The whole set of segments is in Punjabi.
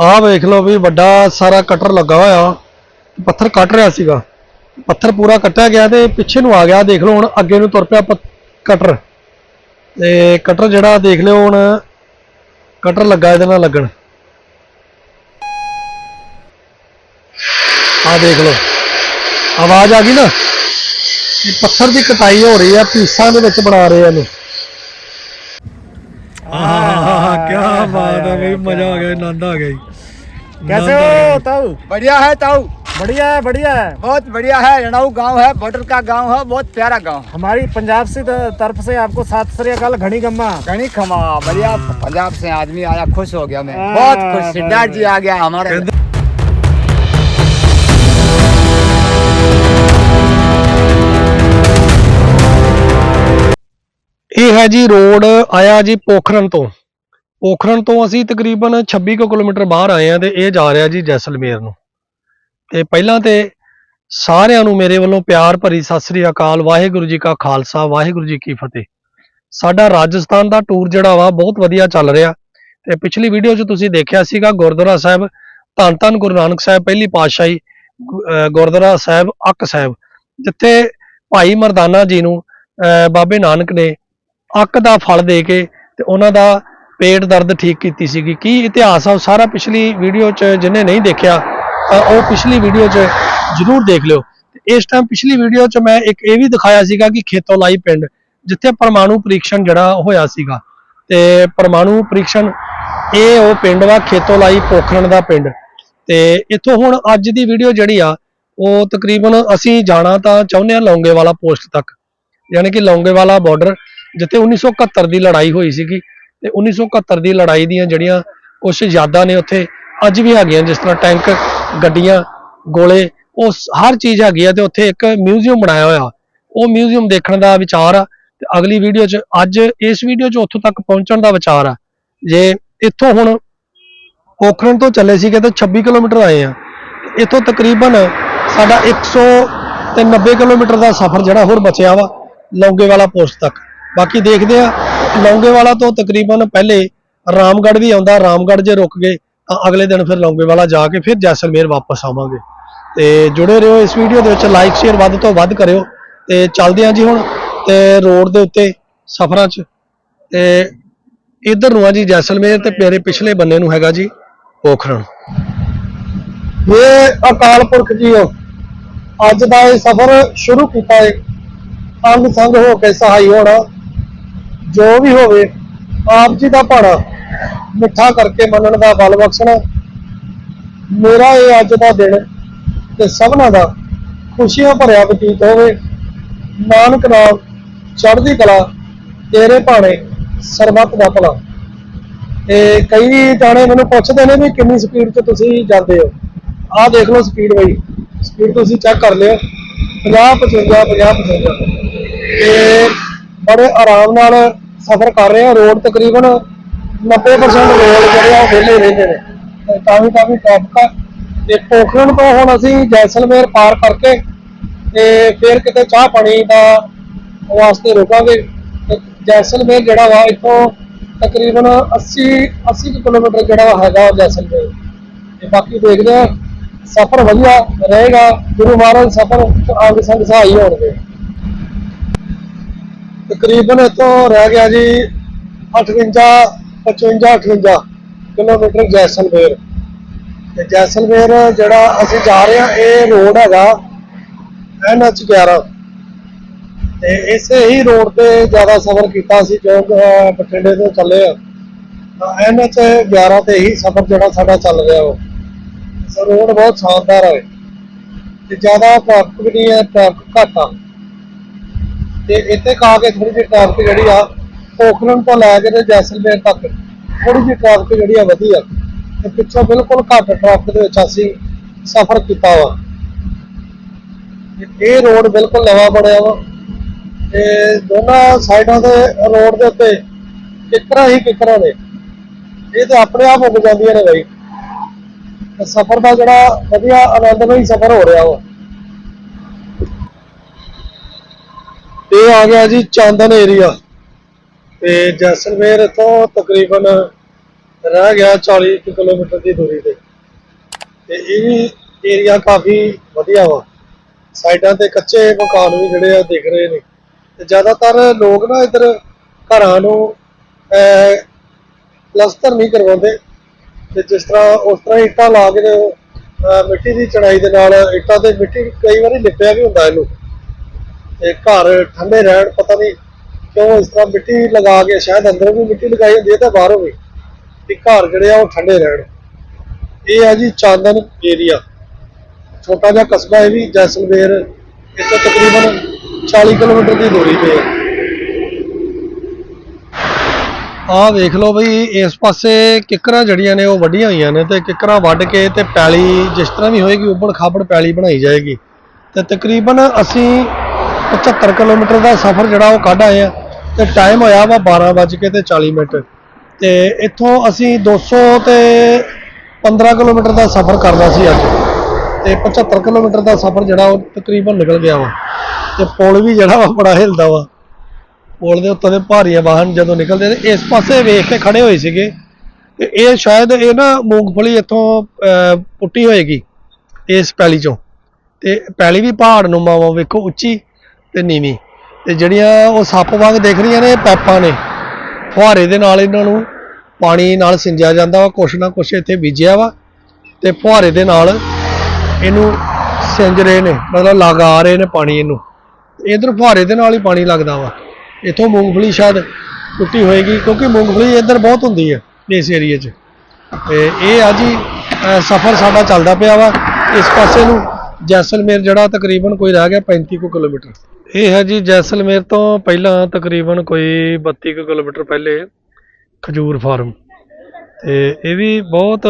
ਆਹ ਵੇਖ ਲਓ ਵੀ ਵੱਡਾ ਸਾਰਾ ਕਟਰ ਲੱਗਾ ਹੋਇਆ। ਪੱਥਰ ਕੱਟ ਰਿਹਾ ਸੀਗਾ। ਪੱਥਰ ਪੂਰਾ ਕੱਟਿਆ ਗਿਆ ਤੇ ਪਿੱਛੇ ਨੂੰ ਆ ਗਿਆ। ਦੇਖ ਲਓ ਹੁਣ ਅੱਗੇ ਨੂੰ ਤੁਰ ਪਿਆ ਪ- ਕਟਰ। ਤੇ ਕਟਰ ਜਿਹੜਾ ਦੇਖ ਲਿਓ ਹੁਣ, ਕਟਰ ਲੱਗਾ ਇਹਦੇ ਨਾਲ ਲੱਗਣ। ਆਹ ਦੇਖ ਲਓ। ਆਵਾਜ਼ ਆ ਗਈ ਨਾ? ਇਹ ਪੱਥਰ ਦੀ ਕਟਾਈ ਹੋ ਰਹੀ ਆ, ਪੀਸਾਂ ਦੇ ਵਿੱਚ ਬਣਾ ਰਹੇ ਆ ਇਹਨੂੰ। क्या बात है भाई मज़ा आ गया आनंद आ गई। कैसे हो ताऊ? बढ़िया है ताऊ। बढ़िया है बढ़िया है। बहुत बढ़िया है रणाऊ गाँव है बॉर्डर का गाँव है बहुत प्यारा गाँव हमारी पंजाब से तरफ़ से आपको सात श्रीकाल घनी गम्मा घनी खमा बढ़िया। पंजाब से आदमी आया खुश हो गया मैं। बहुत खुश सिद्धार्थ जी आ गया हमारे। ਇਹ ਹੈ ਜੀ ਰੋਡ ਆਇਆ ਜੀ ਪੋਖਰਨ ਤੋਂ। ਪੋਖਰਨ ਤੋਂ ਅਸੀਂ ਤਕਰੀਬਨ 26 ਕੁ ਕਿਲੋਮੀਟਰ ਬਾਹਰ ਆਏ ਆ ਤੇ ਇਹ ਜਾ ਰਿਹਾ ਜੀ ਜੈਸਲਮੇਰ ਨੂੰ। ਤੇ ਪਹਿਲਾਂ ਤੇ ਸਾਰਿਆਂ ਨੂੰ ਮੇਰੇ ਵੱਲੋਂ ਪਿਆਰ ਭਰੀ ਸਤਿ ਸ੍ਰੀ ਅਕਾਲ, ਵਾਹਿਗੁਰੂ ਜੀ ਕਾ ਖਾਲਸਾ, ਵਾਹਿਗੁਰੂ ਜੀ ਕੀ ਫਤਿਹ। ਸਾਡਾ ਰਾਜਸਥਾਨ ਦਾ ਟੂਰ ਜਿਹੜਾ ਵਾ ਬਹੁਤ ਵਧੀਆ ਚੱਲ ਰਿਹਾ। ਤੇ ਪਿਛਲੀ ਵੀਡੀਓ 'ਚ ਤੁਸੀਂ ਦੇਖਿਆ ਸੀਗਾ ਗੁਰਦੁਆਰਾ ਸਾਹਿਬ, ਧੰਨ ਧੰਨ ਗੁਰੂ ਨਾਨਕ ਸਾਹਿਬ, ਪਹਿਲੀ ਪਾਤਸ਼ਾਹੀ ਗੁਰਦੁਆਰਾ ਸਾਹਿਬ, ਅੱਕ ਸਾਹਿਬ, ਜਿੱਥੇ ਭਾਈ ਮਰਦਾਨਾ ਜੀ ਨੂੰ ਬਾਬੇ ਨਾਨਕ ਨੇ ਅੱਕ ਦਾ ਫਲ ਦੇ ਕੇ ਤੇ ਉਹਨਾਂ ਦਾ ਪੇਟ ਦਰਦ ਠੀਕ ਕੀਤੀ ਸੀਗੀ। ਕੀ ਇਤਿਹਾਸ ਆ ਉਹ ਸਾਰਾ ਪਿਛਲੀ ਵੀਡੀਓ 'ਚ ਜਿਹਨੇ ਨਹੀਂ ਦੇਖਿਆ, ਤਾਂ ਉਹ ਪਿਛਲੀ ਵੀਡੀਓ 'ਚ ਜ਼ਰੂਰ ਦੇਖ ਲਿਓ। ਇਸ ਟਾਈਮ ਪਿਛਲੀ ਵੀਡੀਓ 'ਚ ਮੈਂ ਇੱਕ ਇਹ ਵੀ ਦਿਖਾਇਆ ਸੀਗਾ ਕਿ ਖੇਤੋਲਾਈ ਪਿੰਡ, ਜਿੱਥੇ ਪਰਮਾਣੂ ਪਰੀਖਣ ਜਿਹੜਾ ਹੋਇਆ ਸੀਗਾ। ਤੇ ਪਰਮਾਣੂ ਪਰੀਖਣ, ਇਹ ਉਹ ਪਿੰਡ ਵਾ ਖੇਤੋਲਾਈ ਪੋਖਰਣ ਦਾ ਪਿੰਡ। ਤੇ ਇੱਥੋਂ ਹੁਣ ਅੱਜ ਦੀ ਵੀਡੀਓ ਜਿਹੜੀ ਆ, ਉਹ ਤਕਰੀਬਨ ਅਸੀਂ ਜਾਣਾ ਤਾਂ ਚਾਹੁੰਦੇ ਆ ਲੌਂਗੇਵਾਲਾ ਪੋਸਟ ਤੱਕ। ਯਾਨੀ ਕਿ ਲੌਂਗੇਵਾਲਾ ਬਾਰਡਰ ਜਿੱਥੇ 1971 ਦੀ ਲੜਾਈ ਹੋਈ ਸੀਗੀ ਤੇ 1971 ਦੀ ਲੜਾਈ ਦੀਆਂ ਜਿਹੜੀਆਂ ਕੁਝ ਯਾਦਾਂ ਨੇ ਉੱਥੇ, ਅੱਜ ਵੀ ਹੈਗੀਆਂ ਜਿਸ ਤਰ੍ਹਾਂ ਟੈਂਕ, ਗੱਡੀਆਂ, ਗੋਲੇ, ਉਹ ਹਰ ਚੀਜ਼ ਹੈਗੀ ਆ ਤੇ ਉੱਥੇ ਇੱਕ ਮਿਊਜ਼ੀਅਮ ਬਣਾਇਆ ਹੋਇਆ। ਉਹ ਮਿਊਜ਼ੀਅਮ ਦੇਖਣ ਦਾ ਵਿਚਾਰ ਆ ਤੇ ਅਗਲੀ ਵੀਡੀਓ 'ਚ, ਅੱਜ ਇਸ ਵੀਡੀਓ 'ਚ ਉੱਥੋਂ ਤੱਕ ਪਹੁੰਚਣ ਦਾ ਵਿਚਾਰ ਆ। ਜੇ ਇੱਥੋਂ ਹੁਣ ਪੋਖਰਨ ਤੋਂ ਚੱਲੇ ਸੀਗੇ ਤਾਂ 26 ਕਿਲੋਮੀਟਰ ਆਏ ਆ। ਇੱਥੋਂ ਤਕਰੀਬਨ ਸਾਡਾ 100 ਤੇ 90 ਕਿਲੋਮੀਟਰ ਦਾ ਸਫ਼ਰ ਜਿਹੜਾ ਹੋਰ ਬਚਿਆ ਵਾ ਲੌਂਗੇ ਵਾਲਾ ਪੋਸਟ ਤੱਕ। ਬਾਕੀ ਦੇਖਦੇ ਆ ਲੌਂਗੇਵਾਲਾ ਤੋਂ ਤਕਰੀਬਨ ਪਹਿਲੇ ਰਾਮਗੜ੍ਹ ਵੀ ਆਉਂਦਾ, ਰਾਮਗੜ੍ਹ ਜੇ ਰੁਕ ਗਏ ਤਾਂ ਅਗਲੇ ਦਿਨ ਫਿਰ ਲੌਂਗੇਵਾਲਾ ਜਾ ਕੇ ਫਿਰ ਜੈਸਲਮੇਰ ਵਾਪਸ ਆਵਾਂਗੇ। ਤੇ ਜੁੜੇ ਰਹੋ ਇਸ ਵੀਡੀਓ ਦੇ ਵਿੱਚ ਲਾਈਕ ਸ਼ੇਅਰ ਵੱਧ ਤੋਂ ਵੱਧ ਕਰਿਓ। ਤੇ ਚੱਲਦੇ ਆ ਜੀ ਹੁਣ ਤੇ ਰੋਡ ਦੇ ਉੱਤੇ ਸਫ਼ਰਾਂ 'ਚ। ਤੇ ਇਧਰ ਨੂੰ ਆ ਜੀ ਜੈਸਲਮੇਰ ਤੇ ਮੇਰੇ ਪਿਛਲੇ ਬੰਨੇ ਨੂੰ ਹੈਗਾ ਜੀ ਪੋਖਰਨ ਇਹ ਅਕਾਲ ਪੁਰਖ ਜੀਓ, ਅੱਜ ਦਾ ਇਹ ਸਫ਼ਰ ਸ਼ੁਰੂ ਕੀਤਾ ਹੈ ਅੰਗ ਸੰਗ ਹੋ ਕੇ ਸਹਾਈ ਹੋਣਾ। ਜੋ ਵੀ ਹੋਵੇ, ਆਪ ਜੀ ਦਾ ਭਾਣਾ, ਮਿੱਠਾ ਕਰਕੇ ਮੰਨਣ ਦਾ ਬਲ ਬਖਸ਼ਣਾ। ਮੇਰਾ ਇਹ ਅੱਜ ਦਾ ਦਿਨ ਤੇ ਸਭਨਾ ਦਾ ਖੁਸ਼ੀਆਂ ਭਰਿਆ ਬਤੀਤ ਹੋਵੇ। ਨਾਨਕ ਨਾਮ ਚੜ੍ਹਦੀ ਕਲਾ, ਤੇਰੇ ਭਾਣੇ ਸਰਬੱਤ ਦਾ ਭਲਾ। ਤੇ ਕਈ ਜਾਣੇ ਮੈਨੂੰ ਪੁੱਛਦੇ ਨੇ ਵੀ ਕਿੰਨੀ ਸਪੀਡ 'ਚ ਤੁਸੀਂ ਜਾਂਦੇ ਹੋ। ਆਹ ਦੇਖ ਲਓ ਸਪੀਡ ਬਈ। ਸਪੀਡ ਤੁਸੀਂ ਚੈੱਕ ਕਰ ਲਿਓ। 50 55 50 55 ਤੇ ਬੜੇ ਆਰਾਮ ਨਾਲ ਸਫ਼ਰ ਕਰ ਰਹੇ ਆ ਰੋਡ ਤਕਰੀਬਨ 90% ਰੋਡ ਜਿਹੜੇ ਆ ਉਹ ਵਿਹਲੇ ਰਹਿੰਦੇ ਨੇ। ਤਾਂ ਵੀ ਕਾਫੀ ਟ੍ਰੈਫਿਕ ਆ। ਤੇ ਪੋਖਰਨ ਤੋਂ ਹੁਣ ਅਸੀਂ ਜੈਸਲਮੇਰ ਪਾਰ ਕਰਕੇ ਤੇ ਫਿਰ ਕਿਤੇ ਚਾਹ ਪਾਣੀ ਦਾ ਵਾਸਤੇ ਰੁਕਾਂਗੇ। ਤੇ ਜੈਸਲਮੇਰ ਜਿਹੜਾ ਵਾ, ਇੱਥੋਂ ਤਕਰੀਬਨ 80 80 ਕੁ ਕਿਲੋਮੀਟਰ ਜਿਹੜਾ ਵਾ ਹੈਗਾ ਜੈਸਲਮੇਰ। ਤੇ ਬਾਕੀ ਦੇਖਦੇ ਆ, ਸਫ਼ਰ ਵਧੀਆ ਰਹੇਗਾ। ਗੁਰੂ ਮਹਾਰਾਜ ਸਫ਼ਰ ਅੰਗ ਸੰਗ ਸਹਾਈ ਹੋਣਗੇ। ਤਕਰੀਬਨ ਇੱਥੋਂ ਰਹਿ ਗਿਆ ਜੀ 58 55 58 ਕਿਲੋਮੀਟਰ ਜੈਸਲਵੇਰ ਤੇ ਜੈਸਲਵੇਰ ਜਿਹੜਾ ਅਸੀਂ ਜਾ ਰਹੇ ਹਾਂ, ਇਹ ਰੋਡ ਹੈਗਾ NH 11 ਤੇ ਇਸੇ ਹੀ ਰੋਡ ਤੇ ਜ਼ਿਆਦਾ ਸਫ਼ਰ ਕੀਤਾ ਸੀ, ਜੋ ਬਠਿੰਡੇ ਤੋਂ ਚੱਲੇ ਆ। ਤਾਂ NH 11 ਤੇ ਹੀ ਸਫ਼ਰ ਜਿਹੜਾ ਸਾਡਾ ਚੱਲ ਰਿਹਾ ਉਹ। ਰੋਡ ਬਹੁਤ ਸ਼ਾਨਦਾਰ ਹੈ ਤੇ ਜ਼ਿਆਦਾ ਟ੍ਰੈਫਿਕ ਵੀ ਨਹੀਂ ਹੈ ਟ੍ਰੈਫਿਕ ਘੱਟ ਆ। ਤੇ ਇੱਥੇ ਖਾ ਕੇ ਥੋੜੀ ਜਿਹੀ ਟ੍ਰੈਫਿਕ ਜਿਹੜੀ ਆ ਪੋਖਰਨ ਤੋਂ ਲੈ ਕੇ ਤੇ ਜੈਸਲਮੇਰ ਤੱਕ ਥੋੜੀ ਜਿਹੀ ਟ੍ਰੈਫਿਕ ਜਿਹੜੀ ਆ ਵਧੀਆ ਤੇ ਪਿੱਛੋਂ ਬਿਲਕੁਲ ਘੱਟ ਟ੍ਰੈਫਿਕ ਦੇ ਵਿੱਚ ਅਸੀਂ ਸਫ਼ਰ ਕੀਤਾ ਵਾ। ਇਹ ਰੋਡ ਬਿਲਕੁਲ ਨਵਾਂ ਬਣਿਆ ਵਾ। ਤੇ ਦੋਨਾਂ ਸਾਈਡਾਂ ਦੇ ਰੋਡ ਦੇ ਉੱਤੇ ਕਿਕਰਾਂ ਹੀ ਕਿਕਰਾਂ ਨੇ। ਇਹ ਤਾਂ ਆਪਣੇ ਆਪ ਉੱਗ ਜਾਂਦੀਆਂ ਨੇ ਬਈ। ਸਫ਼ਰ ਦਾ ਜਿਹੜਾ ਵਧੀਆ ਆਨੰਦਮਈ ਸਫ਼ਰ ਹੋ ਰਿਹਾ ਵਾ। ਇਹ ਆ ਗਿਆ ਜੀ ਚਾਂਦਨ ਏਰੀਆ ਤੇ ਜੈਸਲਮੇਰ ਤੋਂ ਤਕਰੀਬਨ ਰਹਿ ਗਿਆ 40 ਕੁ ਕਿਲੋਮੀਟਰ ਦੀ ਦੂਰੀ ਤੇ। ਤੇ ਇਹ ਵੀ ਏਰੀਆ ਕਾਫੀ ਵਧੀਆ ਵਾ। ਸਾਈਡਾਂ ਤੇ ਕੱਚੇ ਮਕਾਨ ਵੀ ਜਿਹੜੇ ਆ ਦਿਖ ਰਹੇ ਨੇ। ਤੇ ਜ਼ਿਆਦਾਤਰ ਲੋਕ ਨਾ ਇੱਧਰ ਘਰਾਂ ਨੂੰ ਅਹ, ਪਲਸਤਰ ਨਹੀਂ ਕਰਵਾਉਂਦੇ। ਤੇ ਜਿਸ ਤਰ੍ਹਾਂ ਉਸ ਤਰ੍ਹਾਂ ਇੱਟਾਂ ਲਾ ਕੇ ਮਿੱਟੀ ਦੀ ਚੜਾਈ ਦੇ ਨਾਲ ਇੱਟਾਂ ਤੇ ਮਿੱਟੀ ਕਈ ਵਾਰੀ ਲਿਪਿਆ ਵੀ ਹੁੰਦਾ ਇਹਨੂੰ। ਤੇ ਘਰ ਠੰਡੇ ਰਹਿਣ, ਪਤਾ ਨਹੀਂ ਕਿਉਂ ਇਸ ਤਰ੍ਹਾਂ ਮਿੱਟੀ ਲਗਾ ਕੇ, ਸ਼ਾਇਦ ਅੰਦਰੋਂ ਵੀ ਮਿੱਟੀ ਲਗਾਈ ਹੁੰਦੀ ਹੈ ਤੇ ਬਾਹਰੋਂ ਵੀ ਵੀ ਘਰ ਜਿਹੜੇ ਆ ਉਹ ਠੰਡੇ ਰਹਿਣ। ਇਹ ਹੈ ਜੀ ਚਾਂਦਨ ਏਰੀਆ। ਛੋਟਾ ਜਿਹਾ ਕਸਬਾ ਹੈ ਵੀ ਜੈਸਲਮੇਰ, ਇੱਥੋਂ ਤਕਰੀਬਨ 40 ਕਿਲੋਮੀਟਰ ਦੀ ਦੂਰੀ ਤੇ ਹੈ। ਆਹ ਦੇਖ ਲਓ ਬਈ, ਇਸ ਪਾਸੇ ਕਿੱਕਰਾਂ ਜੜੀਆਂ ਨੇ ਉਹ ਵੱਡੀਆਂ ਹੋਈਆਂ ਨੇ ਤੇ ਕਿੱਕਰਾਂ ਵੱਢ ਕੇ ਤੇ ਪੈਲੀ ਜਿਸ ਤਰ੍ਹਾਂ ਵੀ ਹੋਏਗੀ ਉੱਬੜ ਖਾਬੜ ਪੈਲੀ ਬਣਾਈ ਜਾਏਗੀ। ਤੇ ਤਕਰੀਬਨ ਅਸੀਂ 75 ਕਿਲੋਮੀਟਰ ਦਾ ਸਫ਼ਰ ਜਿਹੜਾ ਉਹ ਕੱਢ ਆਏ ਆ ਤੇ ਟਾਈਮ ਹੋਇਆ ਵਾ 12 ਵੱਜ ਕੇ ਤੇ 40 ਮਿੰਟ। ਤੇ ਇੱਥੋਂ ਅਸੀਂ 200 ਤੇ 15 ਕਿਲੋਮੀਟਰ ਦਾ ਸਫ਼ਰ ਕਰਨਾ ਸੀ ਅੱਜ। ਤੇ 75 ਕਿਲੋਮੀਟਰ ਦਾ ਸਫ਼ਰ ਜਿਹੜਾ ਉਹ ਤਕਰੀਬਨ ਨਿਕਲ ਗਿਆ ਵਾ। ਤੇ ਪੁਲ ਵੀ ਜਿਹੜਾ ਵਾ ਬੜਾ ਹਿਲਦਾ ਵਾ। ਪੁਲ ਦੇ ਉੱਤੇ ਦੇ ਭਾਰੀ ਵਾਹਨ ਜਦੋਂ ਨਿਕਲਦੇ ਨੇ, ਇਸ ਪਾਸੇ ਵੇਖ ਕੇ ਖੜੇ ਹੋਏ ਸੀਗੇ। ਤੇ ਇਹ ਸ਼ਾਇਦ ਇਹ ਨਾ ਮੂੰਗਫਲੀ ਇੱਥੋਂ ਪੁੱਟੀ ਹੋਏਗੀ, ਇਸ ਪੈਲੀ ਚੋਂ। ਤੇ ਪੈਲੀ ਵੀ ਪਹਾੜ ਨੂੰ ਮਾਵਾ ਵੇਖੋ ਉੱਚੀ। ਤੇ ਨੀਵੀਂ। ਤੇ ਜਿਹੜੀਆਂ ਉਹ ਸੱਪ ਵਾਂਗ ਦਿਖ ਰਹੀਆਂ ਨੇ, ਇਹ ਪੈਪਾਂ ਨੇ। ਫੁਹਾਰੇ ਦੇ ਨਾਲ ਇਹਨਾਂ ਨੂੰ ਪਾਣੀ ਨਾਲ ਸਿੰਜਿਆ ਜਾਂਦਾ ਵਾ, ਕੁਛ ਨਾ ਕੁਛ ਇੱਥੇ ਬੀਜਿਆ ਵਾ। ਤੇ ਫੁਹਾਰੇ ਦੇ ਨਾਲ ਇਹਨੂੰ ਸਿੰਜ ਰਹੇ ਨੇ, ਮਤਲਬ ਲਗਾ ਰਹੇ ਨੇ ਪਾਣੀ ਇਹਨੂੰ। ਇਧਰ ਫੁਹਾਰੇ ਦੇ ਨਾਲ ਹੀ ਪਾਣੀ ਲੱਗਦਾ ਵਾ। ਇੱਥੋਂ ਮੂੰਗਫਲੀ ਸ਼ਾਇਦ ਟੁੱਟੀ ਹੋਏਗੀ, ਕਿਉਂਕਿ ਮੂੰਗਫਲੀ ਇੱਧਰ ਬਹੁਤ ਹੁੰਦੀ ਹੈ ਇਸ ਏਰੀਏ 'ਚ। ਤੇ ਇਹ ਆ ਜੀ ਸਫ਼ਰ ਸਾਡਾ ਚੱਲਦਾ ਪਿਆ ਵਾ। ਇਸ ਪਾਸੇ ਨੂੰ ਜੈਸਲਮੇਰ ਜਿਹੜਾ ਤਕਰੀਬਨ ਕੋਈ ਰਹਿ ਗਿਆ 35 ਕੁ ਕਿਲੋਮੀਟਰ। ਇਹ ਹੈ ਜੀ ਜੈਸਲਮੇਰ ਤੋਂ ਪਹਿਲਾਂ ਤਕਰੀਬਨ ਕੋਈ 32 ਕੁ ਕਿਲੋਮੀਟਰ ਪਹਿਲੇ ਖਜੂਰ ਫਾਰਮ। ਤੇ ਇਹ ਵੀ ਬਹੁਤ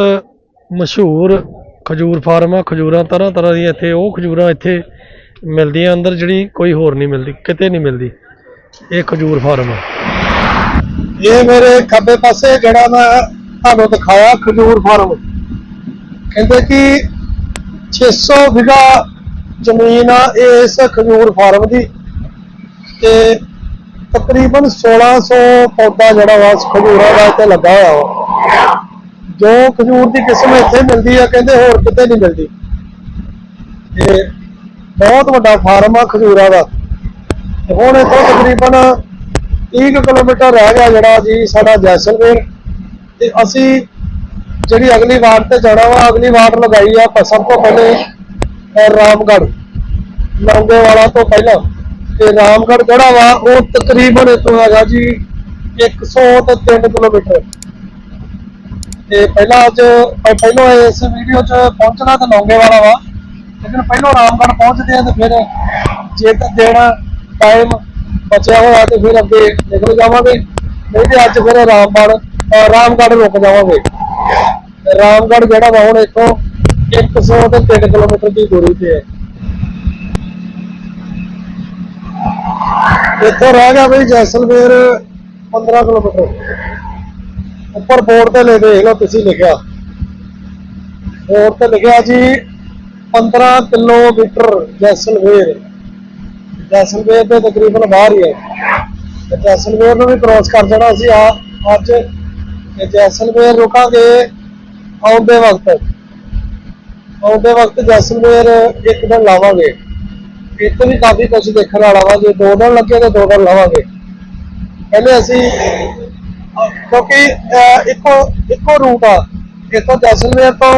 ਮਸ਼ਹੂਰ ਖਜੂਰ ਫਾਰਮ ਆ, ਖਜੂਰਾਂ ਤਰ੍ਹਾਂ ਤਰ੍ਹਾਂ ਦੀਆਂ ਇੱਥੇ, ਉਹ ਖਜੂਰਾਂ ਇੱਥੇ ਮਿਲਦੀਆਂ, ਅੰਦਰ ਜਿਹੜੀ ਕੋਈ ਹੋਰ ਨਹੀਂ ਮਿਲਦੀ, ਕਿਤੇ ਨਹੀਂ ਮਿਲਦੀ। ਇਹ ਖਜੂਰ ਫਾਰਮ ਆ। ਇਹ ਮੇਰੇ ਖੱਬੇ ਪਾਸੇ ਜਿਹੜਾ ਮੈਂ ਤੁਹਾਨੂੰ ਦਿਖਾਇਆ ਖਜੂਰ ਫਾਰਮ। ਕਹਿੰਦੇ ਕਿ 600 ਵਿਗਾ ਜ਼ਮੀਨ ਆ ਇਸ ਖਜੂਰ ਫਾਰਮ ਦੀ ਤੇ ਤਕਰੀਬਨ 1600 ਪੌਦਾ ਜਿਹੜਾ ਵਾ ਖਜੂਰਾਂ ਦਾ ਇੱਥੇ ਲੱਗਾ ਹੋਇਆ ਵਾ। ਜੋ ਖਜੂਰ ਦੀ ਕਿਸਮ ਇੱਥੇ ਮਿਲਦੀ ਆ, ਕਹਿੰਦੇ ਹੋਰ ਕਿਤੇ ਨਹੀਂ ਮਿਲਦੀ। ਇਹ ਬਹੁਤ ਵੱਡਾ ਫਾਰਮ ਆ ਖਜੂਰਾਂ ਦਾ। ਹੁਣ ਇੱਥੋਂ ਤਕਰੀਬਨ 30 ਕਿਲੋਮੀਟਰ ਰਹਿ ਗਿਆ ਜਿਹੜਾ ਜੀ ਸਾਡਾ ਜੈਸਲਮੇਰ। ਤੇ ਅਸੀਂ ਜਿਹੜੀ ਅਗਲੀ ਵਾਰ ਤੇ ਜਾਣਾ ਵਾ, ਅਗਲੀ ਵਾਰ ਲਗਾਈ ਆ ਪ- ਸਭ ਤੋਂ ਪਹਿਲੇ ਅਹ ਰਾਮਗੜ੍ਹ। ਲੌਂਗੇ ਵਾਲਾ ਤੋਂ ਪਹਿਲਾਂ। ਤੇ ਰਾਮਗੜ੍ਹ ਜਿਹੜਾ ਵਾ, ਉਹ ਤਕਰੀਬਨ ਇੱਥੋਂ ਹੈਗਾ ਜੀ 103 ਕਿਲੋਮੀਟਰ। ਤੇ ਪਹਿਲਾਂ ਅੱਜ ਪਹਿਲਾਂ ਇਸ ਵੀਡੀਓ 'ਚ ਪਹੁੰਚਣਾ ਤਾਂ ਲੌਂਗੇ ਵਾਲਾ ਵਾ, ਲੇਕਿਨ ਪਹਿਲਾਂ ਰਾਮਗੜ ਪਹੁੰਚਦੇ ਆ ਤੇ ਫਿਰ ਜੇ ਤਾਂ ਦੇਣਾ ਟਾਈਮ ਬਚਿਆ ਹੋਇਆ ਤੇ ਫਿਰ ਅੱਗੇ ਨਿਕਲ ਜਾਵਾਂਗੇ। ਨਹੀਂ ਤੇ ਅੱਜ ਫਿਰ ਰਾਮਗੜ ਰਾਮਗੜ ਰੁਕ ਜਾਵਾਂਗੇ। ਤੇ ਰਾਮਗੜ੍ਹ ਜਿਹੜਾ ਵਾ, ਹੁਣ ਇੱਥੋਂ 103 ਕਿਲੋਮੀਟਰ ਦੀ ਦੂਰੀ ਤੇ ਹੈ। ਇੱਥੋਂ ਰਹਿ ਗਿਆ ਬਈ ਜੈਸਲਮੇਰ 15 ਕਿਲੋਮੀਟਰ। ਉੱਪਰ ਬੋਰਡ ਤੇ ਲੈ ਦੇਖ ਲਓ ਤੁਸੀਂ ਲਿਖਿਆ। ਬੋਰਡ ਤੇ ਲਿਖਿਆ ਜੀ 15 ਕਿਲੋਮੀਟਰ ਜੈਸਲਮੇਰ। ਜੈਸਲਮੇਰ ਦੇ ਤਕਰੀਬਨ ਬਾਹਰ ਹੀ ਹੈ। ਤੇ ਜੈਸਲਮੇਰ ਨੂੰ ਵੀ ਕ੍ਰੋਸ ਕਰ ਜਾਣਾ ਸੀ। ਆ ਅੱਜ ਤੇ ਜੈਸਲਮੇਰ ਰੁਕਾਂਗੇ ਆਉਂਦੇ ਵਕਤ। ਆਉਂਦੇ ਵਕਤ ਜੈਸਲਮੇਰ ਇੱਕ ਦਿਨ ਲਾਵਾਂਗੇ। ਇੱਥੇ ਵੀ ਕਾਫੀ ਕੁਝ ਦੇਖਣ ਵਾਲਾ ਵਾ, ਜੇ ਦੋ ਦਿਨ ਲੱਗੇ ਤਾਂ ਦੋ ਦਿਨ ਲਾਵਾਂਗੇ। ਪਹਿਲੇ ਅਸੀਂ, ਕਿਉਂਕਿ ਇੱਕੋ ਇੱਕੋ ਰੂਟ ਆ। ਇੱਥੋਂ ਜੈਸਲਮੇਰ ਤੋਂ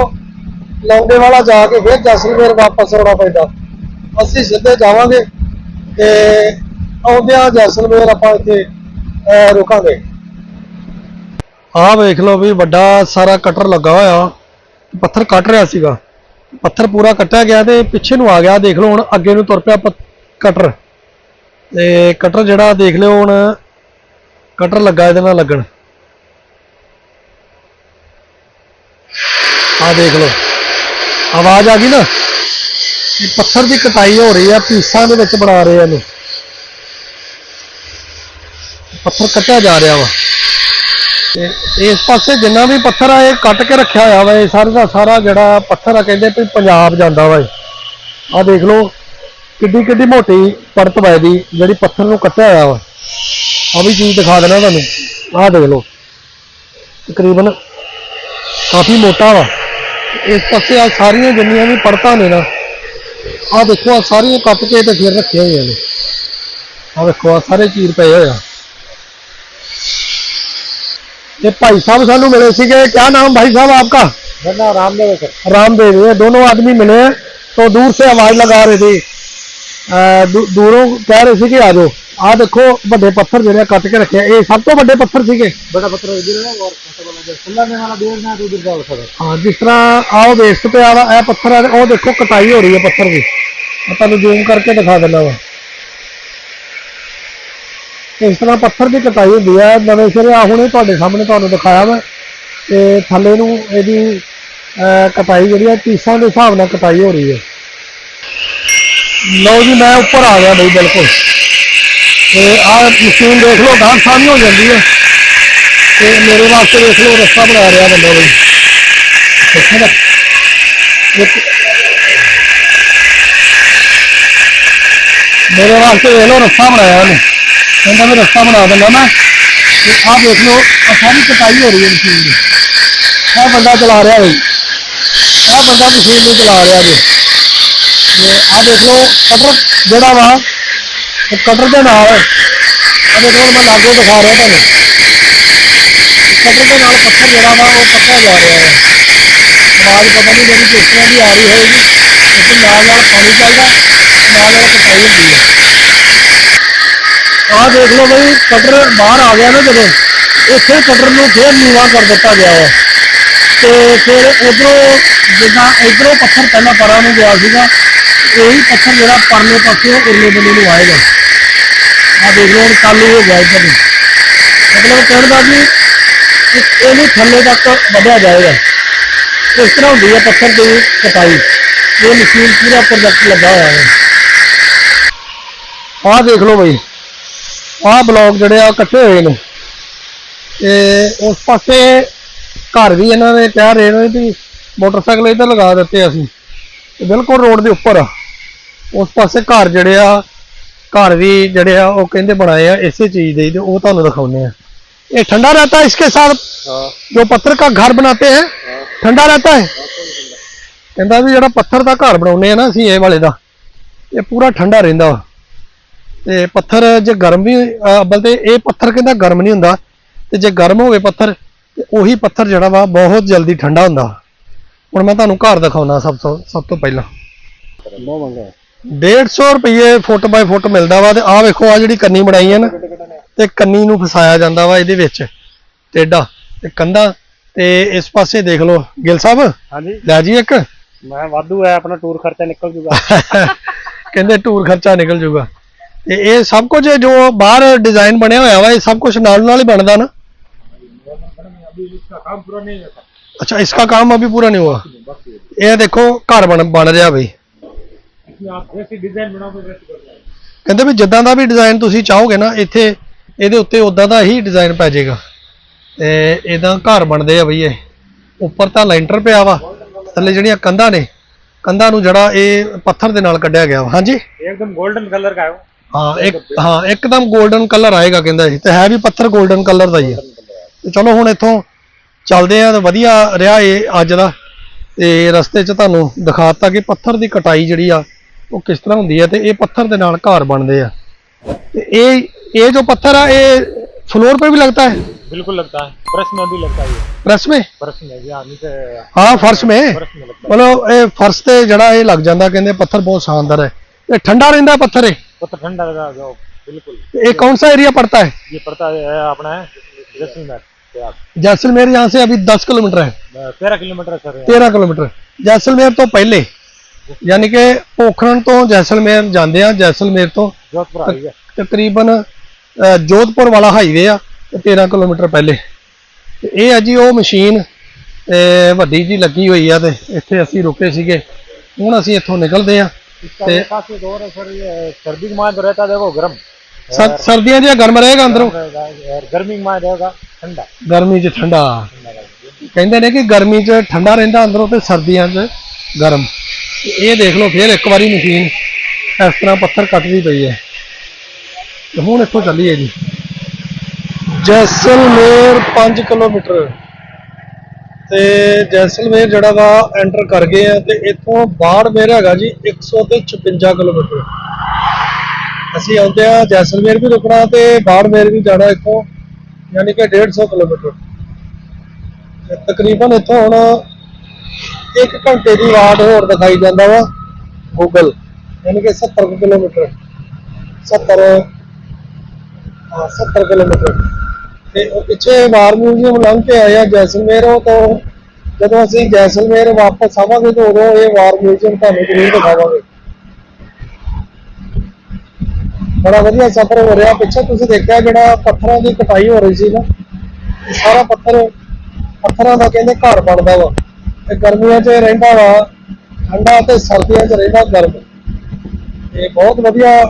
ਲੌਂਗੇ ਵਾਲਾ ਜਾ ਕੇ ਫਿਰ ਜੈਸਲਮੇਰ ਵਾਪਸ ਆਉਣਾ ਪੈਂਦਾ। ਅਸੀਂ ਸਿੱਧੇ ਜਾਵਾਂਗੇ ਤੇ ਆਉਂਦਿਆਂ ਜੈਸਲਮੇਰ ਆਪਾਂ ਇੱਥੇ ਰੁਕਾਂਗੇ। ਆਹ ਵੇਖ ਲਓ ਵੀ ਵੱਡਾ ਸਾਰਾ ਕਟਰ ਲੱਗਾ ਹੋਇਆ। ਪੱਥਰ ਕੱਟ ਰਿਹਾ ਸੀਗਾ। ਪੱਥਰ ਪੂਰਾ ਕੱਟਿਆ ਗਿਆ ਤੇ ਪਿੱਛੇ ਨੂੰ ਆ ਗਿਆ ਦੇਖ ਲਓ ਹੁਣ ਅੱਗੇ ਨੂੰ ਤੁਰ ਪਿਆ ਕਟਰ। ਤੇ ਕਟਰ ਜਿਹੜਾ ਦੇਖ ਲਿਓ ਹੁਣ, ਕਟਰ ਲੱਗਾ ਇਹਦੇ ਨਾਲ ਲੱਗਣ। ਆ ਦੇਖ ਲਓ। ਆਵਾਜ਼ ਆ ਗਈ ਨਾ? ਇਹ ਪੱਥਰ ਦੀ ਕਟਾਈ ਹੋ ਰਹੀ ਆ, ਪੀਸਾਂ ਦੇ ਵਿੱਚ ਬਣਾ ਰਹੇ ਆ ਇਹਨੂੰ। ਪੱਥਰ ਕੱਟਿਆ ਜਾ ਰਿਹਾ ਵਾ। ਤੇ ਇਸ ਪਾਸੇ ਜਿੰਨਾ ਵੀ ਪੱਥਰ ਆ, ਇਹ ਕੱਟ ਕੇ ਰੱਖਿਆ ਹੋਇਆ ਵਾ, ਇਹ ਸਾਰਾ ਦਾ ਸਾਰਾ ਜਿਹੜਾ ਪੱਥਰ ਆ, ਕਹਿੰਦੇ ਵੀ ਪੰਜਾਬ ਜਾਂਦਾ ਵਾ ਆ ਦੇਖ ਲਓ, ਕਿੱਡੀ ਕਿੱਡੀ ਮੋਟੀ ਪਰਤ ਵਾ ਦੀ ਜਿਹੜੀ ਪੱਥਰ ਨੂੰ ਕੱਟਿਆ ਹੋਇਆ ਵਾ। ਆ ਵੀ ਚੀਜ਼ ਦਿਖਾ ਦੇਣਾ ਤੁਹਾਨੂੰ। ਆਹ ਦੇਖ ਲਓ, ਤਕਰੀਬਨ ਕਾਫੀ ਮੋਟਾ ਵਾ। ਇਸ ਪਾਸੇ ਆ ਸਾਰੀਆਂ ਜਿੰਨੀਆਂ ਵੀ ਪੜਤਾਂ ਨੇ ਨਾ ਆ ਦੇਖੋ ਆ ਸਾਰੀਆਂ ਕੱਟ ਕੇ ਤੇ ਫਿਰ ਰੱਖੀਆਂ ਹੋਈਆਂ ਨੇ ਆ ਦੇਖੋ ਆ ਸਾਰੇ ਚੀਰ ਪਏ ਹੋਇਆ ये भाई साहब सानू मिले सीगे क्या नाम भाई साहब आपका वरना रामदेव है सर रामदेव ये दोनों आदमी मिले हैं तो दूर से आवाज लगा रहे थे अ, दू, दूरों कह रहे थे कि आ जाओ आ देखो ਵੱਡੇ ਪੱਥਰ ਜਿਹੜੇ ਆ ਕੱਟ ਕੇ ਰੱਖੇ ਆ ਇਹ ਸਭ ਤੋਂ ਵੱਡੇ ਪੱਥਰ ਸੀਗੇ बड़ा पत्थर इधर है और छोटा वाला इधर खुला में वाला देर ना तो उधर जाओ सर ਹਾਂ ਜਿਸ ਤਰ੍ਹਾਂ ਆਹ ਵੇਸਟ ਪਿਆ ਵਾ ਇਹ ਪੱਥਰ ਆ ਉਹ ਦੇਖੋ ਕਟਾਈ ਹੋ ਰਹੀ ਹੈ ਪੱਥਰ ਦੀ ਮੈਂ ਤੁਹਾਨੂੰ ਜ਼ੂਮ ਕਰਕੇ ਦਿਖਾ ਦਿੰਦਾ ਵਾ ਇਸ ਤਰ੍ਹਾਂ ਪੱਥਰ ਦੀ ਕਟਾਈ ਹੁੰਦੀ ਹੈ ਨਵੇਂ ਸਿਰੇ ਆ, ਹੁਣੇ ਤੁਹਾਡੇ ਸਾਹਮਣੇ ਤੁਹਾਨੂੰ ਦਿਖਾਇਆ ਵਾ ਤੇ ਥੱਲੇ ਨੂੰ ਇਹਦੀ ਕਟਾਈ ਜਿਹੜੀ ਹੈ ਪੀਸਾਂ ਦੇ ਹਿਸਾਬ ਨਾਲ ਕਟਾਈ ਹੋ ਰਹੀ ਹੈ ਲਓ ਜੀ, ਮੈਂ ਉੱਪਰ ਆ ਗਿਆ ਬਈ, ਬਿਲਕੁਲ। ਤੇ ਆਹ ਮਸ਼ੀਨ ਦੇਖ ਲਓ ਗਾਂ ਸਾਹਮਣੇ ਹੋ ਜਾਂਦੀ ਹੈ ਤੇ ਮੇਰੇ ਵਾਸਤੇ ਦੇਖ ਲਓ, ਰਸਤਾ ਬਣਾ ਰਿਹਾ ਬੰਦਾ ਬਈ। ਦੇਖੋ ਨਾ। ਮੇਰੇ ਵਾਸਤੇ ਦੇਖ ਲਓ, ਰਸਤਾ ਬਣਾਇਆ ਉਹਨੇ। ਕਹਿੰਦਾ ਮੈਂ ਰਸਤਾ ਬਣਾ ਦਿੰਦਾ ਨਾ ਤੇ ਆਹ ਦੇਖ ਲਓ, ਆਹ ਸਾਰੀ ਕਟਾਈ ਹੋ ਰਹੀ ਹੈ ਮਸ਼ੀਨ ਦੀ। ਆਹ ਬੰਦਾ ਚਲਾ ਰਿਹਾ ਬਈ ਆਹ ਬੰਦਾ ਮਸ਼ੀਨ ਨੂੰ ਚਲਾ ਰਿਹਾ ਜੀ ਤੇ ਆਹ ਦੇਖ ਲਓ ਕਟਰ ਜਿਹੜਾ ਵਾ, ਉਹ ਕਟਰ ਦੇ ਨਾਲ, ਆਹ ਦੇਖ ਲਓ, ਮੈਂ ਲਾਗੋ ਦਿਖਾ ਰਿਹਾ ਤੁਹਾਨੂੰ। ਕਟਰ ਦੇ ਨਾਲ ਪੱਥਰ ਜਿਹੜਾ ਵਾ, ਉਹ ਕੱਟਿਆ ਜਾ ਰਿਹਾ ਹੈ। ਆਵਾਜ਼ ਪਤਾ ਨਹੀਂ ਮੇਰੀ ਕਿਸ ਤਰ੍ਹਾਂ ਦੀ ਆ ਰਹੀ ਹੋਏਗੀ, ਲੇਕਿਨ ਨਾਲ ਨਾਲ ਪਾਣੀ ਚੱਲਦਾ ਨਾਲ ਨਾਲ ਕਟਾਈ ਹੁੰਦੀ ਹੈ। ਆਹ ਦੇਖ ਲਓ ਬਈ ਕਟਰ ਬਾਹਰ ਆ ਗਿਆ ਨਾ ਜਦੋਂ, ਇੱਥੇ ਕਟਰ ਨੂੰ ਫੇਰ ਨੀਵਾ ਕਰ ਦਿੱਤਾ ਗਿਆ ਹੈ। ਤੇ ਫਿਰ ਇਧਰੋਂ ਜਿੱਦਾਂ ਇਧਰੋਂ ਪੱਥਰ ਪਹਿਲਾਂ ਪਰਾਂ ਨੂੰ ਗਿਆ ਸੀਗਾ, ਇਹੀ ਪੱਥਰ ਜਿਹੜਾ ਪਰਲੇ ਪਾਸੇ ਉਰਲੇ ਬੰਨੇ ਨੂੰ ਆਏਗਾ। ਆਹ ਦੇਖ ਲਓ, ਹੁਣ ਚਾਲੂ ਹੋ ਗਿਆ ਇੱਧਰ ਮਤਲਬ ਕਹਿਣ ਦਾ ਜੀ ਇਹਨੂੰ ਥੱਲੇ ਤੱਕ ਵਧਿਆ ਜਾਏਗਾ। ਇਸ ਤਰ੍ਹਾਂ ਹੁੰਦੀ ਹੈ ਪੱਥਰ ਦੀ ਕਟਾਈ। ਇਹ ਮਸ਼ੀਨ ਪੂਰਾ ਪ੍ਰੋਜੈਕਟ ਲੱਗਾ ਹੋਇਆ ਹੈ। ਆਹ ਦੇਖ ਲਓ ਬਈ ਆਹ ਬਲੌਕ ਜਿਹੜੇ ਆ ਇਕੱਠੇ ਹੋਏ ਨੇ। ਤੇ ਉਸ ਪਾਸੇ ਘਰ ਵੀ ਇਹਨਾਂ ਦੇ ਕਹਿ ਰਹੇ ਨੇ ਵੀ ਮੋਟਰਸਾਈਕਲ ਇੱਧਰ ਲਗਾ ਦਿੱਤੇ ਅਸੀਂ। ਬਿਲਕੁਲ ਰੋਡ ਦੇ ਉੱਪਰ ਆ। ਉਸ ਪਾਸੇ ਘਰ ਜਿਹੜੇ ਆ ਘਰ ਵੀ ਜਿਹੜੇ ਆ ਉਹ ਕਹਿੰਦੇ ਬਣਾਏ ਆ ਇਸੇ ਚੀਜ਼ ਦੇ ਤੇ ਉਹ ਤੁਹਾਨੂੰ ਦਿਖਾਉਂਦੇ ਆ। ਇਹ ਠੰਡਾ ਰਹਤਾ ਇਸਕੇ ਸਾਥ ਜੋ ਪੱਥਰ ਦਾ ਘਰ ਬਣਾਤੇ ਹੈ। ਠੰਡਾ ਰਹਤਾ ਹੈ। ਕਹਿੰਦਾ ਵੀ ਜਿਹੜਾ ਪੱਥਰ ਦਾ ਘਰ ਬਣਾਉਨੇ ਆ ਨਾ ਅਸੀਂ ਇਹ ਵਾਲੇ ਦਾ ਇਹ ਪੂਰਾ ਠੰਡਾ ਰਹਿੰਦਾ। ਵਾ ਤੇ ਪੱਥਰ ਜੇ ਗਰਮ ਵੀ ਅੱਬਲ ਤੇ ਇਹ ਪੱਥਰ ਕਹਿੰਦਾ ਗਰਮ ਨਹੀਂ ਹੁੰਦਾ। ਤੇ ਜੇ ਗਰਮ ਹੋਵੇ ਪੱਥਰ ਤੇ ਉਹੀ ਪੱਥਰ ਜਿਹੜਾ ਵਾ ਬਹੁਤ ਜਲਦੀ ਠੰਡਾ ਹੁੰਦਾ। ਹੁਣ ਮੈਂ ਤੁਹਾਨੂੰ ਘਰ ਦਿਖਾਉਣਾ ਸਭ ਤੋਂ ਸਭ ਤੋਂ ਪਹਿਲਾਂ। ਬਹੁਤ ਮੰਗਾ 150 ਰੁਪਏ ਫੁੱਟ ਬਾਈ ਫੁੱਟ ਮਿਲਦਾ ਵਾ ਤੇ ਆਹ ਵੇਖੋ ਆ ਜਿਹੜੀ ਕੰਨੀ ਬਣਾਈ ਹੈ ਨਾ ਤੇ ਕੰਨੀ ਨੂੰ ਫਸਾਇਆ ਜਾਂਦਾ ਵਾ ਇਹਦੇ ਵਿੱਚ। ਟੇਡਾ ਤੇ ਕੰਧਾ ਤੇ ਇਸ ਪਾਸੇ ਦੇਖ ਲਓ ਗਿਲ ਸਾਹਿਬ। ਹਾਂਜੀ। ਲੈ ਜੀ ਇੱਕ। ਮੈਂ ਵਾਧੂ ਹੈ ਆਪਣਾ ਟੂਰ ਖਰਚਾ ਨਿਕਲ ਜੂਗਾ। ਕਹਿੰਦੇ ਟੂਰ ਖਰਚਾ ਨਿਕਲ ਜੂਗਾ। ਤੇ ਇਹ ਸਭ ਕੁਝ ਜੋ ਬਾਹਰ ਡਿਜ਼ਾਈਨ ਬਣਿਆ ਹੋਇਆ ਵਾ, ਇਹ ਸਭ ਕੁਝ ਨਾਲ ਨਾਲ ਹੀ ਬਣਦਾ ਨਾ? अच्छा इसका काम अभी पूरा नहीं हुआ ये देखो घर बन बन ਰਿਹਾ ਬਈ। ਕਹਿੰਦੇ ਵੀ ਜਿੱਦਾਂ ਦਾ ਵੀ ਡਿਜ਼ਾਈਨ ਤੁਸੀਂ ਚਾਹੋਗੇ ਨਾ, ਇੱਥੇ, ਇਹਦੇ ਉੱਤੇ ਉਦਾਂ ਦਾ ਹੀ ਡਿਜ਼ਾਈਨ ਪੈ ਜਾਏਗਾ। ਤੇ ਇਦਾਂ ਘਰ ਬਣਦੇ ਆ ਬਈ ਇਹ। ਉੱਪਰ ਤਾਂ ਲੈਂਟਰ ਪਿਆ ਵਾ, ਥੱਲੇ ਜਿਹੜੀਆਂ ਕੰਧਾਂ ਨੇ, ਕੰਧਾਂ ਨੂੰ ਜਿਹੜਾ ਇਹ ਪੱਥਰ ਦੇ ਨਾਲ ਕੱਢਿਆ ਗਿਆ ਵਾ। ਹਾਂਜੀ? ਇੱਕਦਮ 골ਡਨ ਕਲਰ ਦਾ ਹੈ ਹਾਂ ਇੱਕ ਹਾਂ ਇੱਕਦਮ ਗੋਲਡਨ ਕਲਰ ਆਏਗਾ ਕਹਿੰਦਾ ਜੀ ਤੇ ਹੈ ਵੀ ਪੱਥਰ ਗੋਲਡਨ ਕਲਰ ਦਾ ਹੀ ਆ। ਤੇ ਚਲੋ ਹੁਣ ਇੱਥੋਂ ਚੱਲਦੇ ਆ ਤੇ ਵਧੀਆ ਰਿਹਾ ਇਹ ਅੱਜ ਦਾ। ਤੇ ਰਸਤੇ 'ਚ ਤੁਹਾਨੂੰ ਦਿਖਾਤਾ ਕਿ ਪੱਥਰ ਦੀ ਕਟਾਈ ਜਿਹੜੀ ਆ ਉਹ ਕਿਸ ਤਰ੍ਹਾਂ ਹੁੰਦੀ ਹੈ ਤੇ ਇਹ ਪੱਥਰ ਦੇ ਨਾਲ ਘਰ ਬਣਦੇ ਆ। ਤੇ ਇਹ ਇਹ ਜੋ ਪੱਥਰ ਆ ਇਹ फ्लोर पे भी ਲੱਗਦਾ ਹੈ? बिल्कुल लगता है ब्रश में भी लगता है ब्रश में ब्रश में हाँ फर्श में मतलब ये फर्श ते जड़ा ये लग जाता कहते पत्थर बहुत शानदार है ये ठंडा रहता पत्थर है वो तो ठंडा लगा जो बिल्कुल ये कौन सा एरिया पड़ता है ये पड़ता है अपना है जैसलमेर से आप जैसलमेर यहाँ से अभी 10 किलोमीटर है तेरह किलोमीटर है सर 13 ਕਿਲੋਮੀਟਰ ਜੈਸਲਮੇਰ ਤੋਂ ਪਹਿਲੇ ਯਾਨੀ ਕਿ ਪੋਖਰਨ ਤੋਂ ਜੈਸਲਮੇਰ ਜਾਂਦੇ ਆ ਜੈਸਲਮੇਰ ਤੋਂ जोधपुर आ गया ਤਕਰੀਬਨ ਅਹ, ਜੋਧਪੁਰ ਵਾਲਾ ਹਾਈਵੇ ਆ ਤੇ 13 ਕਿਲੋਮੀਟਰ ਪਹਿਲੇ ਤੇ ਇਹ ਆ ਜੀ ਉਹ ਮਸ਼ੀਨ ਤੇ ਵੱਡੀ ਜੀ ਲੱਗੀ ਹੋਈ ਆ ਤੇ ਇੱਥੇ ਅਸੀਂ ਰੁਕੇ ਸੀਗੇ ਹੁਣ ਅਸੀਂ ਇੱਥੋਂ ਨਿਕਲਦੇ ਆ इसका ते- ये खासियत और है सर ये सर्दी के माह तो रहता है देखो गर्म ਸਰ- ਸਰਦੀਆਂ 'ਚ ਗਰਮ ਰਹੇਗਾ ਅੰਦਰੋਂ और गर्मी के माह रहेगा ठंडा ਗਰਮੀ 'ਚ ਠੰਡਾ ਕਹਿੰਦੇ ਨੇ ਕਿ ਗਰਮੀ 'ਚ ਠੰਡਾ ਰਹਿੰਦਾ ਅੰਦਰੋਂ ਤੇ ਸਰਦੀਆਂ 'ਚ ਗਰਮ ਤੇ ਇਹ ਦੇਖ ਲਓ ਫਿਰ ਇੱਕ ਵਾਰੀ ਮਸ਼ੀਨ ਇਸ ਤਰ੍ਹਾਂ ਪੱਥਰ ਕੱਟਦੀ ਪਈ ਹੈ ਤੇ ਹੁਣ ਇੱਥੋਂ ਚੱਲੀਏ ਜੀ ਜੈਸਲਮੇਰ 5 ਕਿਲੋਮੀਟਰ ਤੇ ਜੈਸਲਮੇਰ ਜਿਹੜਾ ਵਾ ਐਂਟਰ ਕਰ ਗਏ ਆ ਤੇ ਇੱਥੋਂ ਬਾੜਮੇਰ ਹੈਗਾ ਜੀ 156 ਕਿਲੋਮੀਟਰ। ਅਸੀਂ ਆਉਂਦੇ ਆ ਜੈਸਲਮੇਰ ਵੀ ਰੁਕਣਾ ਤੇ ਬਾੜਮੇਰ ਵੀ ਜਾਣਾ ਇੱਥੋਂ, ਯਾਨੀ ਕਿ 150 ਕਿਲੋਮੀਟਰ। ਤਕਰੀਬਨ ਇੱਥੋਂ ਹੁਣ 1 ਘੰਟੇ ਦੀ ਵਾਟ ਹੋਰ ਦਿਖਾਈ ਜਾਂਦਾ ਵਾ ਗੂਗਲ ਯਾਨੀ ਕਿ 70 ਕਿਲੋਮੀਟਰ। 70 ਹਾਂ 70 ਕਿਲੋਮੀਟਰ। ਤੇ ਉਹ ਪਿੱਛੇ ਵਾਰ ਮਿਊਜ਼ੀਅਮ ਲੰਘ ਕੇ ਆਏ ਆ ਜੈਸਲਮੇਰ ਤੋਂ ਜਦੋਂ ਅਸੀਂ ਜੈਸਲਮੇਰ ਵਾਪਸ ਆਵਾਂਗੇ ਤਾਂ ਉਦੋਂ ਇਹ ਵਾਰ ਮਿਊਜ਼ੀਅਮ ਤੁਹਾਨੂੰ ਜ਼ਰੂਰ ਦਿਖਾਵਾਂਗੇ। ਬੜਾ ਵਧੀਆ ਸਫ਼ਰ ਹੋ ਰਿਹਾ। ਪਿੱਛੇ ਤੁਸੀਂ ਦੇਖਿਆ ਜਿਹੜਾ ਪੱਥਰਾਂ ਦੀ ਕਟਾਈ ਹੋ ਰਹੀ ਸੀ ਨਾ? ਸਾਰਾ ਪੱਥਰ, ਪੱਥਰਾਂ ਦਾ ਕਹਿੰਦੇ ਘਰ ਬਣਦਾ ਵਾ। ਤੇ ਗਰਮੀਆਂ 'ਚ ਰਹਿੰਦਾ ਵਾ, ਠੰਡਾ ਤੇ ਸਰਦੀਆਂ 'ਚ ਰਹਿੰਦਾ ਗਰਮ। ਇਹ ਬਹੁਤ ਵਧੀਆ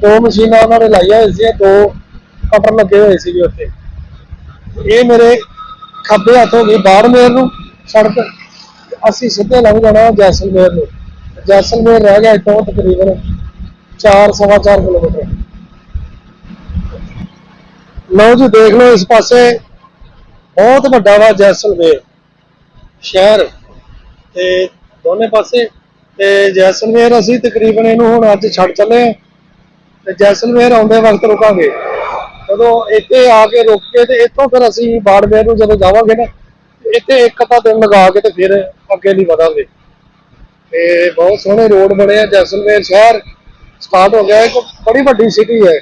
ਦੋ ਮਸ਼ੀਨਾਂ ਉਹਨਾਂ ਨੇ ਲਾਈਆਂ ਹੋਈਆਂ ਸੀ ਦੋ ਕਟਰ ਲੱਗੇ ਹੋਏ ਸੀਗੇ ਉੱਥੇ। ਇਹ ਮੇਰੇ ਖੱਬੇ ਹੱਥ ਹੋ ਗਈ ਬਾੜਮੇਰ ਨੂੰ ਸੜਕ ਅਸੀਂ ਸਿੱਧੇ ਲੰਘ ਜਾਣਾ ਜੈਸਲਮੇਰ ਨੂੰ। ਜੈਸਲਮੇਰ ਰਹਿ ਗਿਆ ਇੱਥੋਂ ਤਕਰੀਬਨ 4 ਸਵਾ ਚਾਰ ਕਿਲੋਮੀਟਰ। ਲਓ ਜੀ, ਦੇਖ ਲਓ ਇਸ ਪਾਸੇ ਬਹੁਤ ਵੱਡਾ ਵਾ ਜੈਸਲਮੇਰ ਸ਼ਹਿਰ ਤੇ ਦੋਨੇ ਪਾਸੇ। ਤੇ ਜੈਸਲਮੇਰ ਅਸੀਂ ਤਕਰੀਬਨ ਇਹਨੂੰ ਹੁਣ ਅੱਜ ਛੱਡ ਚੱਲੇ ਆ ਤੇ ਜੈਸਲਮੇਰ ਆਉਂਦੇ ਵਕਤ ਰੁਕਾਂਗੇ। ਜਦੋਂ ਇੱਥੇ ਆ ਕੇ ਰੁਕ ਕੇ ਤੇ ਇੱਥੋਂ ਫਿਰ ਅਸੀਂ ਬਾੜਮੇਰ ਨੂੰ ਜਦੋਂ ਜਾਵਾਂਗੇ ਨਾ, ਇੱਥੇ ਇੱਕ ਅੱਧਾ ਦਿਨ ਲਗਾ ਕੇ ਤੇ ਫਿਰ ਅੱਗੇ ਨਹੀਂ ਵਧਾਂਗੇ। ਤੇ ਬਹੁਤ ਸੋਹਣੇ ਰੋਡ ਬਣੇ ਆ, ਜੈਸਲਮੇਰ ਸ਼ਹਿਰ ਸਟਾਰਟ ਹੋ ਗਿਆ, ਇੱਕ ਬੜੀ ਵੱਡੀ ਸਿਟੀ ਹੈ।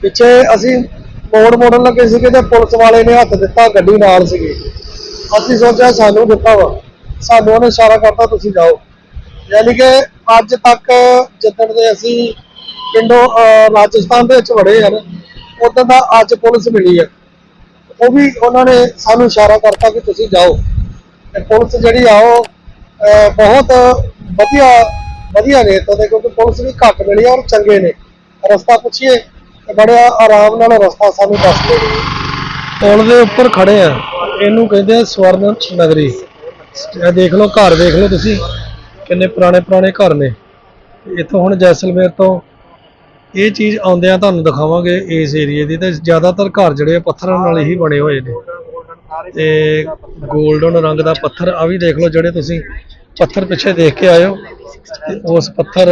ਪਿੱਛੇ ਅਸੀਂ ਮੋੜ ਮੋੜਨ ਲੱਗੇ ਸੀਗੇ ਤੇ ਪੁਲਿਸ ਵਾਲੇ ਨੇ ਹੱਥ ਦਿੱਤਾ, ਗੱਡੀ ਨਾਲ ਸੀਗੀ। ਅਸੀਂ ਸੋਚਿਆ ਸਾਨੂੰ ਦਿੱਤਾ ਵਾ, ਸਾਨੂੰ ਉਹਨੇ ਇਸ਼ਾਰਾ ਕਰਤਾ, ਤੁਸੀਂ ਜਾਓ। ਯਾਨੀ ਕਿ ਅੱਜ ਤੱਕ ਜਿੱਦਣ ਦੇ ਅਸੀਂ ਪਿੰਡੋਂ ਰਾਜਸਥਾਨ ਦੇ ਵਿੱਚ ਵੜੇ ਹਨ ਉਦੋਂ ਦਾ ਅੱਜ ਪੁਲਿਸ ਮਿਲੀ ਹੈ ਉਹ ਵੀ ਉਹਨਾਂ ਨੇ ਸਾਨੂੰ ਇਸ਼ਾਰਾ ਕਰਤਾ ਕਿ ਤੁਸੀਂ ਜਾਓ। ਤੇ ਪੁਲਿਸ ਜਿਹੜੀ ਆ ਉਹ ਬਹੁਤ ਵਧੀਆ ਵਧੀਆ ਨੇ ਇੱਥੋਂ ਦੇ ਕਿਉਂਕਿ ਪੁਲਿਸ ਵੀ ਘੱਟ ਮਿਲੀ ਆ ਔਰ ਚੰਗੇ ਨੇ। ਰਸਤਾ ਪੁੱਛੀਏ, ਤੇ ਬੜੇ ਆਰਾਮ ਨਾਲ ਰਸਤਾ ਸਾਨੂੰ ਦੱਸ ਨੇ ਪੁਲ ਦੇ ਉੱਪਰ ਖੜੇ ਆ। ਇਹਨੂੰ ਕਹਿੰਦੇ ਆ ਸਵਰਨ ਨਗਰੀ। ਇਹ ਦੇਖ ਲਓ, ਘਰ ਦੇਖ ਲਓ ਤੁਸੀਂ, ਕਿੰਨੇ ਪੁਰਾਣੇ ਪੁਰਾਣੇ ਘਰ ਨੇ। ਇੱਥੋਂ ਹੁਣ ਜੈਸਲਮੇਰ ਤੋਂ ਇਹ ਚੀਜ਼ ਆਉਂਦਿਆਂ ਤੁਹਾਨੂੰ ਦਿਖਾਵਾਂਗੇ ਇਸ ਏਰੀਏ ਦੀ। ਤੇ ਜ਼ਿਆਦਾਤਰ ਘਰ ਜਿਹੜੇ ਆ, ਪੱਥਰਾਂ ਨਾਲ ਹੀ ਬਣੇ ਹੋਏ ਨੇ। ਤੇ 골ਡਨ ਰੰਗ ਦਾ ਪੱਥਰ ਆ ਵੀ ਦੇਖ ਲਓ ਜਿਹੜੇ ਤੁਸੀਂ ਪੱਥਰ ਪਿੱਛੇ ਦੇਖ ਕੇ ਆਇਓ ਉਸ ਪੱਥਰ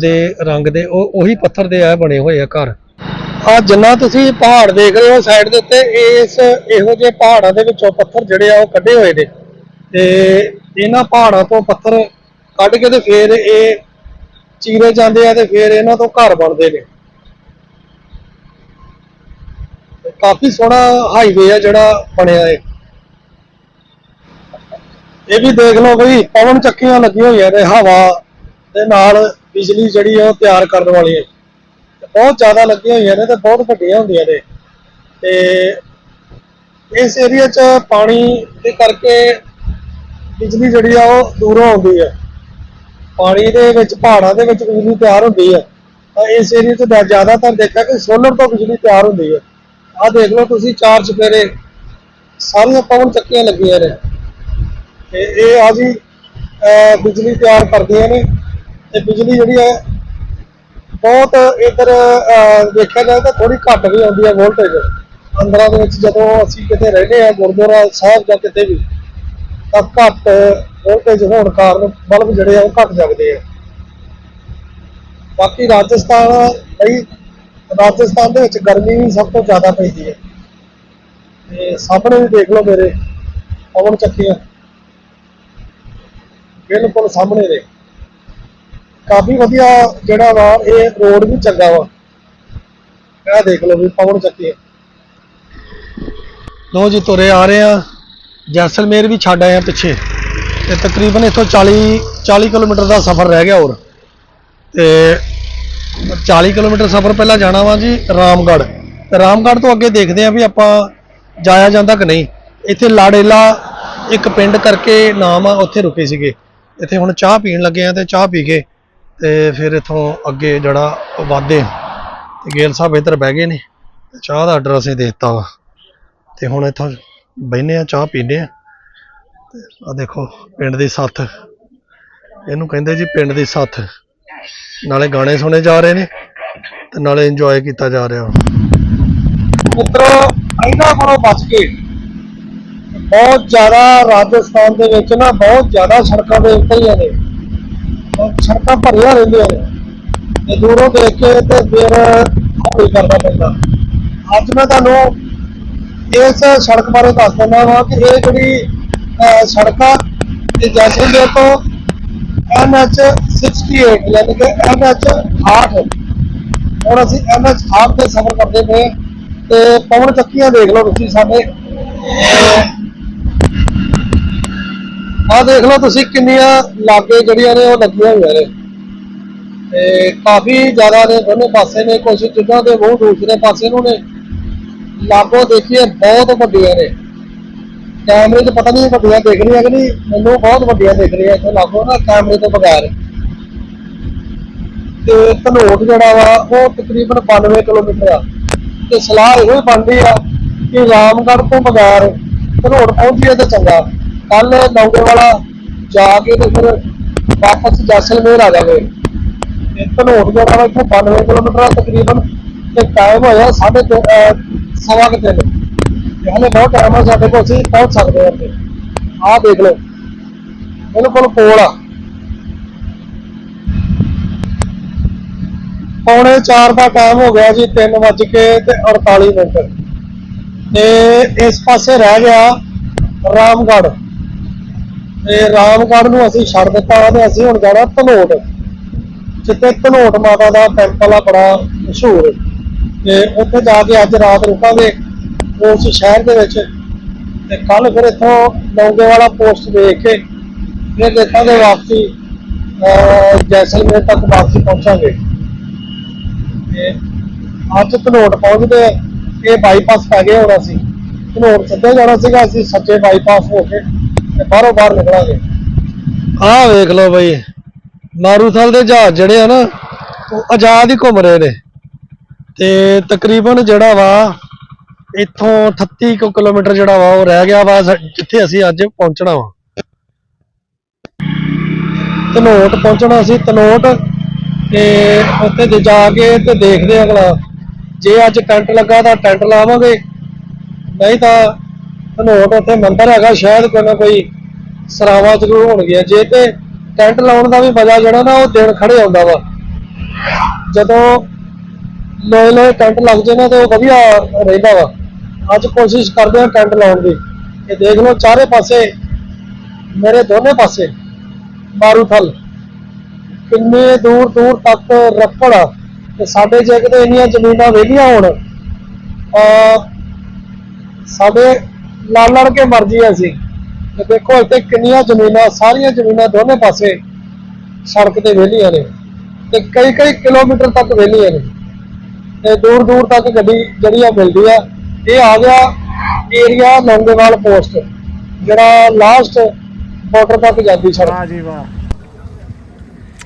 ਦੇ ਰੰਗ ਦੇ, ਉਹ, ਉਹੀ ਪੱਥਰ ਦੇ ਆ, ਬਣੇ ਹੋਏ ਆ ਘਰ। ਆ ਜਿੰਨਾ ਤੁਸੀਂ ਪਹਾੜ ਦੇਖ ਰਹੇ ਹੋ ਸਾਈਡ ਦੇ ਉੱਤੇ, ਇਸ ਇਹੋ ਜਿਹੇ ਪਹਾੜਾਂ ਦੇ ਵਿੱਚੋਂ ਪੱਥਰ ਜਿਹੜੇ ਆ, ਉਹ ਕੱਢੇ ਹੋਏ ਨੇ। ਤੇ ਇਹਨਾਂ ਪਹਾੜਾਂ ਤੋਂ ਪੱਥਰ ਕੱਢ ਕੇ ਤੇ ਫਿਰ ਇਹ ਚੀਰੇ ਜਾਂਦੇ ਆ ਤੇ ਫੇਰ ਇਹਨਾਂ ਤੋਂ ਘਰ ਬਣਦੇ ਨੇ। ਕਾਫੀ ਸੋਹਣਾ ਹਾਈਵੇ ਆ ਜਿਹੜਾ ਬਣਿਆ ਹੈ ਇਹ ਵੀ ਦੇਖ ਲਓ ਬਈ, ਪਵਨ ਚੱਕੀਆਂ ਲੱਗੀਆਂ ਹੋਈਆਂ ਨੇ, ਹਵਾ ਦੇ ਨਾਲ ਬਿਜਲੀ ਜਿਹੜੀ ਆ ਉਹ ਤਿਆਰ ਕਰਨ ਵਾਲੀ ਹੈ ਬਹੁਤ ਜ਼ਿਆਦਾ ਲੱਗੀਆਂ ਹੋਈਆਂ ਨੇ ਤੇ ਬਹੁਤ ਵੱਡੀਆਂ ਹੁੰਦੀਆਂ ਨੇ। ਤੇ ਇਸ ਏਰੀਆ 'ਚ ਪਾਣੀ ਦੇ ਕਰਕੇ ਬਿਜਲੀ ਜਿਹੜੀ ਆ ਉਹ ਦੂਰੋਂ ਆਉਂਦੀ ਹੈ ਪਾਣੀ ਦੇ ਵਿੱਚ, ਪਹਾੜਾਂ ਦੇ ਵਿੱਚ ਬਿਜਲੀ ਤਿਆਰ ਹੁੰਦੀ ਹੈ। ਤਾਂ ਇਸ ਏਰੀਆ 'ਚ ਜ਼ਿਆਦਾਤਰ ਦੇਖਿਆ ਕਿ ਸੋਲਰ ਤੋਂ ਬਿਜਲੀ ਤਿਆਰ ਹੁੰਦੀ ਹੈ। ਆਹ ਦੇਖ ਲਓ ਤੁਸੀਂ, ਚਾਰ ਚੁਫੇਰੇ, ਸਾਰੀਆਂ ਪਵਨ ਚੱਕੀਆਂ ਲੱਗੀਆਂ ਨੇ। ਤੇ ਇਹ ਆ ਜੀ ਬਿਜਲੀ ਤਿਆਰ ਕਰਦੀਆਂ ਨੇ। ਤੇ ਬਿਜਲੀ ਜਿਹੜੀ ਹੈ, ਬਹੁਤ ਇਧਰ ਦੇਖਿਆ ਜਾਏ ਤਾਂ ਥੋੜੀ ਘੱਟ ਵੀ ਆਉਂਦੀ ਹੈ ਵੋਲਟੇਜ ਅੰਦਰਾਂ ਦੇ ਵਿੱਚ ਜਦੋਂ ਅਸੀਂ ਕਿਤੇ ਰਹਿੰਦੇ ਆ ਗੁਰਦੁਆਰਾ ਸਾਹਿਬ ਜਾਂ ਕਿਤੇ ਵੀ, ਤਾਂ ਘੱਟ ਵੋਲਟੇਜ ਹੋਣ ਕਾਰਨ ਬਲਬ ਜਿਹੜੇ ਆ ਉਹ ਘੱਟ ਜਾਂਦੇ ਆ। ਬਾਕੀ ਰਾਜਸਥਾਨ, ਬਈ ਰਾਜਸਥਾਨ ਦੇ ਵਿੱਚ ਗਰਮੀ ਵੀ ਸਭ ਤੋਂ ਜ਼ਿਆਦਾ ਪੈਂਦੀ ਹੈ ਤੇ ਸਾਹਮਣੇ ਵੀ ਦੇਖ ਲਓ ਮੇਰੇ ਪਵਨ ਚੱਕੀਆਂ। ਬਿਲਕੁਲ ਸਾਹਮਣੇ ਨੇ। ਕਾਫੀ ਵਧੀਆ ਜਿਹੜਾ ਵਾ, ਇਹ ਰੋਡ ਵੀ ਚੰਗਾ ਵਾ। ਇਹ ਦੇਖ ਲਓ ਵੀ ਪਵਨ ਚੱਕੀਆਂ। ਲੋ ਜੀ, ਤੁਰੇ ਆ ਰਹੇ ਆ। ਜੈਸਲਮੇਰ ਵੀ ਛੱਡ ਆਏ ਆ ਪਿੱਛੇ। ਤੇ ਤਕਰੀਬਨ ਇੱਥੋਂ 40 40 ਕਿਲੋਮੀਟਰ ਦਾ ਸਫ਼ਰ ਰਹਿ ਗਿਆ ਹੋਰ। ਤੇ 40 ਕਿਲੋਮੀਟਰ ਸਫ਼ਰ ਪਹਿਲਾਂ ਜਾਣਾ ਵਾ ਜੀ ਰਾਮਗੜ੍ਹ। ਤੇ ਰਾਮਗੜ੍ਹ ਤੋਂ ਅੱਗੇ ਦੇਖਦੇ ਆ ਵੀ ਆਪਾਂ ਜਾਇਆ ਜਾਂਦਾ ਕਿ ਨਹੀਂ। ਇੱਥੇ ਲਾੜੇਲਾ ਇੱਕ ਪਿੰਡ ਕਰਕੇ ਨਾਮ ਆ, ਉੱਥੇ ਰੁਕੇ ਸੀਗੇ। ਇੱਥੇ ਹੁਣ ਚਾਹ ਪੀਣ ਲੱਗੇ ਆ ਤੇ ਚਾਹ ਪੀ ਕੇ ਤੇ ਫਿਰ ਇੱਥੋਂ ਅੱਗੇ ਜਿਹੜਾ ਵਾਦੇ ਤੇ ਗੇਲ ਸਾਹਿਬ ਇੱਧਰ ਬਹਿ ਗਏ ਨੇ। ਤੇ ਚਾਹ ਦਾ ਆਰਡਰ ਅਸੀਂ ਦੇ ਦਿੱਤਾ ਵਾ। ਤੇ ਹੁਣ ਇੱਥੋਂ ਬਹਿਨੇ ਆ ਚਾਹ ਪੀਂਦੇ ਆ ਆ ਦੇਖੋ, ਪਿੰਡ ਦੀ ਸੱਥ। ਇਹਨੂੰ ਕਹਿੰਦੇ ਜੀ ਪਿੰਡ ਦੀ ਸੱਥ। ਨਾਲੇ ਗਾਣੇ ਸੁਣੇ ਜਾ ਰਹੇ ਨੇ ਤੇ ਨਾਲੇ ਇੰਜੋਏ ਕੀਤਾ ਜਾ ਰਿਹਾ। ਮਿੱਤਰੋ ਇਹਨਾਂ ਕੋਲੋਂ ਬਚ ਕੇ। ਬਹੁਤ ਜ਼ਿਆਦਾ ਰਾਜਸਥਾਨ ਦੇ ਵਿੱਚ ਨਾ ਬਹੁਤ ਜ਼ਿਆਦਾ ਸੜਕਾਂ ਦੇ ਉੱਤੇ ਹੀ ਨੇ ਸੜਕਾਂ ਭਰੀਆਂ ਰਹਿੰਦੀਆਂ ਨੇ। ਤੇ ਦੂਰੋਂ ਦੇਖ ਕੇ ਤੇ ਫਿਰ ਹੌਲੀ ਕਰਨਾ ਪੈਂਦਾ ਅੱਜ ਮੈਂ ਤੁਹਾਨੂੰ ਇਸ ਸੜਕ ਬਾਰੇ ਦੱਸ ਦਿੰਦਾ ਵਾਂ ਕਿ ਇਹ ਜਿਹੜੀ ਸੜਕਾਂ ਤੇ ਇਹ ਜੈਸਲਮੇਰ ਤੋਂ NH 68 ਯਾਨੀ ਕਿ NH 8 ਹੁਣ ਅਸੀਂ NH 8 ਤੇ ਸਫ਼ਰ ਕਰਦੇ ਪਏ ਤੇ ਪਵਨ ਚੱਕੀਆਂ ਦੇਖ ਲਓ ਤੁਸੀਂ ਸਾਡੇ। ਆਹ ਦੇਖ ਲਓ ਤੁਸੀਂ ਕਿੰਨੀਆਂ ਲਾਗੇ ਜਿਹੜੀਆਂ ਨੇ ਉਹ ਲੱਗੀਆਂ ਹੋਈਆਂ ਨੇ। ਤੇ ਕਾਫੀ ਜ਼ਿਆਦਾ ਨੇ, ਦੋਨੇ ਪਾਸੇ ਨੇ ਕੁਝ ਚੀਜ਼ਾਂ ਦੇ ਮੂੰਹ ਦੂਸਰੇ ਪਾਸੇ ਨੂੰ ਨੇ। ਲਾਗੋ ਦੇਖੀਏ ਬਹੁਤ ਵੱਡੀਆਂ ਨੇ। ਕੈਮਰੇ 'ਚ ਪਤਾ ਨਹੀਂ ਵੱਡੀਆਂ ਦਿਖ ਰਹੀਆਂ ਕਿ ਨਹੀਂ, ਮੈਨੂੰ ਬਹੁਤ ਵੱਡੀਆਂ ਦਿਖ ਰਹੀਆਂ ਇੱਥੇ ਲਾਗੋ ਨਾ ਕੈਮਰੇ ਤੋਂ ਬਗੈਰ। ਤੇ ਧਨੋਟ ਜਿਹੜਾ ਵਾ, ਉਹ ਤਕਰੀਬਨ 92 ਕਿਲੋਮੀਟਰ ਆ। ਤੇ ਸਲਾਹ ਇਹੋ ਹੀ ਬਣਦੀ ਆ ਕਿ ਰਾਮਗੜ੍ਹ ਤੋਂ ਬਗੈਰ ਧਨੋਟ ਪਹੁੰਚੀਏ ਤਾਂ ਚੰਗਾ। ਕੱਲ ਲੌਂਗੇ ਵਾਲਾ ਜਾ ਕੇ ਤੇ ਫਿਰ ਵਾਪਸ ਜੈਸਲਮੇਰ ਆ ਜਾਵੇ। ਤੇ ਧਨੋਟ ਜਿਹੜਾ ਵਾ, ਇੱਥੋਂ 92 ਕਿਲੋਮੀਟਰ ਆ ਤਕਰੀਬਨ, ਤੇ ਟਾਈਮ ਹੋਇਆ ਸਾਢੇ ਤਿੰਨ ਅਹ ਸਵਾ ਕੁ ਤਿੰਨ। ਹਲੇ ਬਹੁਤ ਟਾਈਮ ਆ ਸਾਡੇ ਕੋਲ, ਅਸੀਂ ਪਹੁੰਚ ਸਕਦੇ ਹਾਂ ਇੱਥੇ। ਆਹ ਦੇਖ ਲਓ, ਬਿਲਕੁਲ ਕੋਲ ਆ। ਪੌਣੇ 4 ਦਾ ਟਾਈਮ ਹੋ ਗਿਆ ਜੀ 3 ਵੱਜ ਕੇ ਤੇ 48 ਮਿੰਟ। ਤੇ ਇਸ ਪਾਸੇ ਰਹਿ ਗਿਆ ਰਾਮਗੜ੍ਹ। ਤੇ ਰਾਮਗੜ੍ਹ ਨੂੰ ਅਸੀਂ ਛੱਡ ਦਿੱਤਾ ਤੇ ਅਸੀਂ ਹੁਣ ਜਾਣਾ ਧਨੋਟ। ਜਿੱਥੇ ਧਨੋਟ ਮਾਤਾ ਦਾ ਟੈਂਪਲ ਆ, ਬੜਾ ਮਸ਼ਹੂਰ। ਤੇ ਉੱਥੇ ਜਾ ਕੇ ਅੱਜ ਰਾਤ ਰੁਕਾਂਗੇ। ਉਸ ਸ਼ਹਿਰ ਦੇ ਵਿੱਚ ਤੇ ਕੱਲ ਫਿਰ ਇੱਥੋਂ ਲੌਂਗੇ ਵਾਲਾ ਪੋਸਟ ਦੇਖ ਕੇ ਫਿਰ ਦੇਖਾਂਗੇ ਵਾਪਸੀ ਜੈਸਲਮੇਰ ਤੱਕ ਵਾਪਸੀ ਪਹੁੰਚਾਂਗੇ। ਤੇ ਅੱਜ ਧਨੋਟ ਪਹੁੰਚਦੇ ਇਹ ਬਾਈਪਾਸ ਪੈ ਗਏ ਹੁਣ ਅਸੀਂ ਧਨੋਟ ਸਿੱਧੇ ਜਾਣਾ ਸੀਗਾ, ਅਸੀਂ ਸੱਚੇ ਬਾਈਪਾਸ ਹੋ ਕੇ ਤੇ ਬਾਹਰੋਂ ਬਾਹਰ ਨਿਕਲਾਂਗੇ। ਆਹ ਵੇਖ ਲਓ ਬਈ ਮਾਰੂਥਲ ਦੇ ਜਹਾਜ਼ ਜਿਹੜੇ ਆ ਨਾ, ਉਹ ਆਜ਼ਾਦ ਹੀ ਘੁੰਮ ਰਹੇ ਨੇ। ਤੇ ਤਕਰੀਬਨ ਜਿਹੜਾ ਵਾ ਇੱਥੋਂ 38 ਕੁ ਕਿਲੋਮੀਟਰ ਜਿਹੜਾ ਵਾ ਉਹ ਰਹਿ ਗਿਆ ਵਾ ਜਿੱਥੇ ਅਸੀਂ ਅੱਜ ਪਹੁੰਚਣਾ ਵਾ। ਧਨੋਟ ਪਹੁੰਚਣਾ ਸੀ ਤਨੋਟ ਤੇ ਉੱਥੇ ਜੇ ਜਾ ਕੇ ਤੇ ਦੇਖਦੇ ਅਗਲਾ। ਜੇ ਅੱਜ ਟੈਂਟ ਲੱਗਾ ਤਾਂ ਟੈਂਟ ਲਾਵਾਂਗੇ। ਨਹੀਂ ਤਾਂ ਧਨੋਟ ਉੱਥੇ ਮੰਦਿਰ ਹੈਗਾ, ਸ਼ਾਇਦ ਕੋਈ ਨਾ ਕੋਈ ਸਰਾਵਾ ਜ਼ਰੂਰ ਹੋਣਗੀਆਂ ਜੇ ਤੇ ਟੈਂਟ ਲਾਉਣ ਦਾ ਵੀ ਮਜ਼ਾ ਜਿਹੜਾ ਨਾ, ਉਹ ਦਿਨ ਖੜੇ ਆਉਂਦਾ ਵਾ। ਜਦੋਂ ਲੋਏ ਲੋਏ ਟੈਂਟ ਲੱਗ ਜੇ ਨਾ ਤੇ ਉਹ ਵਧੀਆ ਰਹਿੰਦਾ ਵਾ। ਅੱਜ ਕੋਸ਼ਿਸ਼ ਕਰਦੇ ਆ ਟੈਂਟ ਲਾਉਣ ਦੀ। ਇਹ ਦੇਖ ਲਓ ਚਾਰੇ ਪਾਸੇ, ਮੇਰੇ ਦੋਨੇ ਪਾਸੇ ਮਾਰੂਥਲ ਕਿੰਨੇ ਦੂਰ ਦੂਰ ਤੱਕ ਰੱਖੜ ਤੇ ਸਾਡੇ ਜੇ ਕਿਤੇ ਇੰਨੀਆਂ ਜ਼ਮੀਨਾਂ ਵਿਹਲੀਆਂ ਹੋਣ ਆ ਸਾਡੇ ਲੜ ਲੜ ਕੇ ਮਰ ਜੀ ਅਸੀਂ। ਤੇ ਦੇਖੋ ਇੱਥੇ ਕਿੰਨੀਆਂ ਜ਼ਮੀਨਾਂ, ਸਾਰੀਆਂ ਜ਼ਮੀਨਾਂ ਦੋਨੇ ਪਾਸੇ ਸੜਕ ਤੇ ਵਿਹਲੀਆਂ ਨੇ। ਤੇ ਕਈ ਕਈ ਕਿਲੋਮੀਟਰ ਤੱਕ ਵਿਹਲੀਆਂ ਨੇ। ਤੇ ਦੂਰ ਦੂਰ ਤੱਕ ਗੱਡੀ ਜਿਹੜੀ ਆ ਮਿਲਦੀ ਆ ਇਹ ਆ ਗਿਆ ਏਰੀਆ ਲੌਂਗੇਵਾਲ ਪੋਸਟ ਜਿਹੜਾ ਲਾਸਟ ਬਾਰਡਰ ਤੱਕ ਜਾਂਦੀ ਸੜਕ वाह जी वाह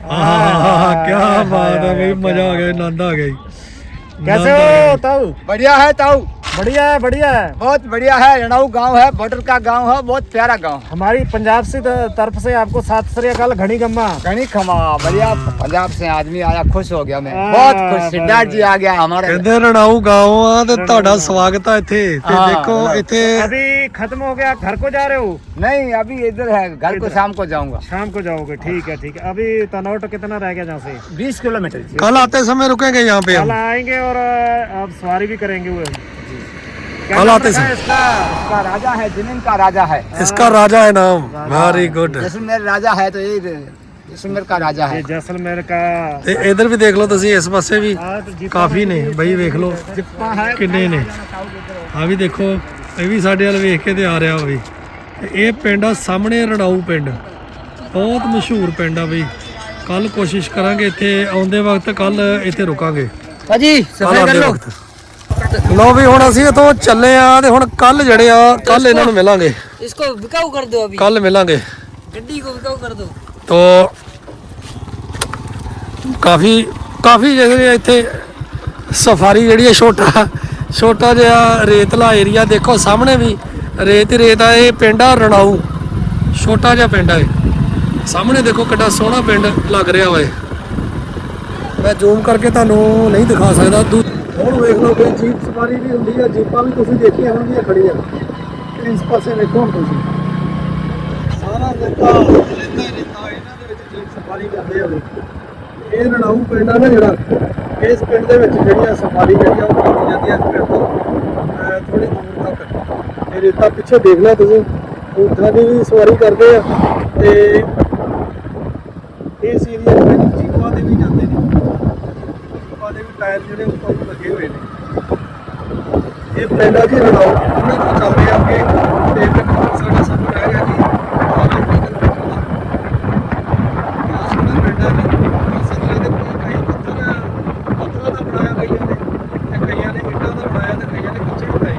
ਆਹ ਕੀ ਬਾਤ ਹੈ ਬਈ ਮਜ਼ਾ ਆ ਗਿਆ ਆਨੰਦ ਆ ਗਿਆ ਜੀ कैसे आनंद आ हो गया। ताऊ बढ़िया है ताऊ बढ़िया है बढ़िया है। बहुत बढ़िया है रणाऊ गाँव है बॉर्डर का गाँव है बहुत प्यारा गाँव हमारी पंजाब से तरफ़ से आपको सात श्रीकाल घनी गम्मा। घनी खमा बढ़िया पंजाब से आदमी आया खुश हो गया मैं। बहुत खुश सिद्धार्थ जी आ गया हमारे। ਕਹਿੰਦੇ ਰਣਾਉ ਗਾਉਂ ਆ ਤੇ ਤੁਹਾਡਾ ਸਵਾਗਤ ਆ ਇੱਥੇ। अभी खत्म हो गया घर को जा रहे हो नहीं अभी इधर है घर को शाम को जाऊँगा शाम को जाओगे ठीक है ठीक है अभी तनौट कितना रह गया जहाँ से बीस किलोमीटर कल आते समय रुकेंगे यहाँ पे कल आएँगे और आप सवारी भी करेंगे वो क्या कल नाम आते रखा है से। इसका इसका राजा है जमीन का राजा है इसका राजा है नाम वेरी गुड जैसलमेर राजा है तो ये जैसलमेर का राजा है ये जैसलमेर का ਤੇ ਇਧਰ ਵੀ ਦੇਖ ਲਓ ਤੁਸੀਂ ਇਸ ਪਾਸੇ ਵੀ हाँ, तो जितना ਕਾਫੀ ਨੇ भी- ਬਈ ਵੇਖ ਲਓ जिप्पा है ਕਿੰਨੇ ਨੇ ਆ ਵੀ ਦੇਖੋ ਇਹ ਵੀ ਸਾਡੇ ਵੱਲ ਵੇਖ ਕੇ ਤੇ ਆ ਰਿਹਾ ਹੋਵੇ ਤੇ ਇਹ ਪਿੰਡ ਆ ਸਾਹਮਣੇ ਰਣਾਊ ਪਿੰਡ ਬਹੁਤ ਮਸ਼ਹੂਰ ਪਿੰਡ ਆ ਬਈ ਕੱਲ ਕੋਸ਼ਿਸ਼ ਕਰਾਂਗੇ ਇੱਥੇ ਆਉਂਦੇ ਵਕਤ ਕੱਲ ਇੱਥੇ ਰੁਕਾਂਗੇ जी ਕੱਲ ਆਉਂਦੇ ਵਕਤ ਲੋ ਵੀ ਹੁਣ ਅਸੀਂ ਇਥੋਂ ਚੱਲੇ ਆ ਤੇ ਹੁਣ ਕੱਲ ਜਿਹੜੇ ਆ ਕੱਲ ਇਹਨਾਂ ਨੂੰ ਮਿਲਾਂਗੇ इसको बिकाऊ कर दो अभी ਕੱਲ ਮਿਲਾਂਗੇ गड्डी को बिकाऊ कर दो ਤੋ ਕਾਫੀ ਕਾਫੀ ਜਿਹੜੇ ਇੱਥੇ ਸਫਾਰੀ ਜਿਹੜੀ ਹੈ ਛੋਟਾ ਛੋਟਾ ਜਿਹਾ ਰੇਤਲਾ ਏਰੀਆ ਦੇਖੋ ਸਾਹਮਣੇ ਵੀ ਰੇਤ ਹੀ ਰੇਤ ਆ ਇਹ ਪਿੰਡ ਆ ਰਣਾਊ ਛੋਟਾ ਜਿਹਾ ਪਿੰਡ ਆ ਇਹ ਸਾਹਮਣੇ ਦੇਖੋ ਕਿੱਡਾ ਸੋਹਣਾ ਪਿੰਡ ਲੱਗ ਰਿਹਾ ਵਾ ਇਹ ਮੈਂ ਜ਼ੂਮ ਕਰਕੇ ਤੁਹਾਨੂੰ ਨਹੀਂ ਦਿਖਾ ਸਕਦਾ ਦੂ- ਹੁਣ ਵੇਖ ਲਓ ਕਿ ਜੀਪ ਸਵਾਰੀ ਵੀ ਹੁੰਦੀ ਹੈ ਜੀਪਾਂ ਵੀ ਤੁਸੀਂ ਦੇਖੀਆਂ ਹੋਣਗੀਆਂ ਖੜੀਆਂ। ਇਸ ਪਾਸੇ ਵੇਖੋ ਹੁਣ ਤੁਸੀਂ। ਸਾਰਾ ਰੇਤਾ ਰੇਤਾ ਹੀ ਇਹਨਾਂ ਦੇ ਵਿੱਚ ਜੀਪ ਸਫਾਰੀ ਕਰਦੇ ਆ ਇਹ ਰਣਾਊ ਪਿੰਡ ਆ ਨਾ ਜਿਹੜਾ, ਇਸ ਪਿੰਡ ਦੇ ਵਿੱਚ ਜਿਹੜੀਆਂ ਸਫਾਰੀ ਜਿਹੜੀਆਂ ਉਹ ਕੀਤੀ ਜਾਂਦੀਆਂ ਇਸ ਪਿੰਡ ਤੋਂ, ਅਹ ਥੋੜੀ ਦੂਰ ਤੱਕ। ਇਹ ਰੇਤਾ ਪਿੱਛੇ ਦੇਖ ਲਿਆ ਤੁਸੀਂ ਊਠਾਂ ਦੀ ਵੀ ਸਵਾਰੀ ਕਰਦੇ ਆ, ਤੇ ਇਸ ਏਰੀਆ ਦੇ ਵਿੱਚ ਜੀਪਾਂ ਦੇ ਵੀ ਜਾਂਦੇ ਨੇ ਜੀਪਾਂ ਦੇ ਵੀ ਟਾਇਰ ਜਿਹੜੇ ਉੱਪਰ ਨੂੰ ਲੱਗੇ ਹੋਏ ਨੇ। ਇਹ ਪਿੰਡ ਜੀ ਰਣਾਊ ਉਹਨਾਂ ਤੋਂ ਚੱਲਦੇ ਆ ਅੱਗੇ। ਤੇ ਤਕਰੀਬਨ ਸਾਡਾ ਸਫ਼ਰ ਰਹਿ ਗਿਆ ਜੀ। ਬਾਰਾਂ ਕਿਲੋਮੀਟਰ ਦਾ ਆਹ ਸਾਡਾ ਪਿੰਡ ਆ ਜੀ ਇਸੇ ਤਰ੍ਹਾਂ ਦੇ ਕਈ ਪੱਥਰ ਪੱਥਰਾਂ ਦਾ ਬਣਾਇਆ ਕਈਆਂ ਨੇ ਤੇ ਕਈਆਂ ਨੇ ਇੱਟਾਂ ਦਾ ਬਣਾਇਆ ਤੇ ਕਈਆਂ ਨੇ ਕੱਚੇ ਬਣਾਏ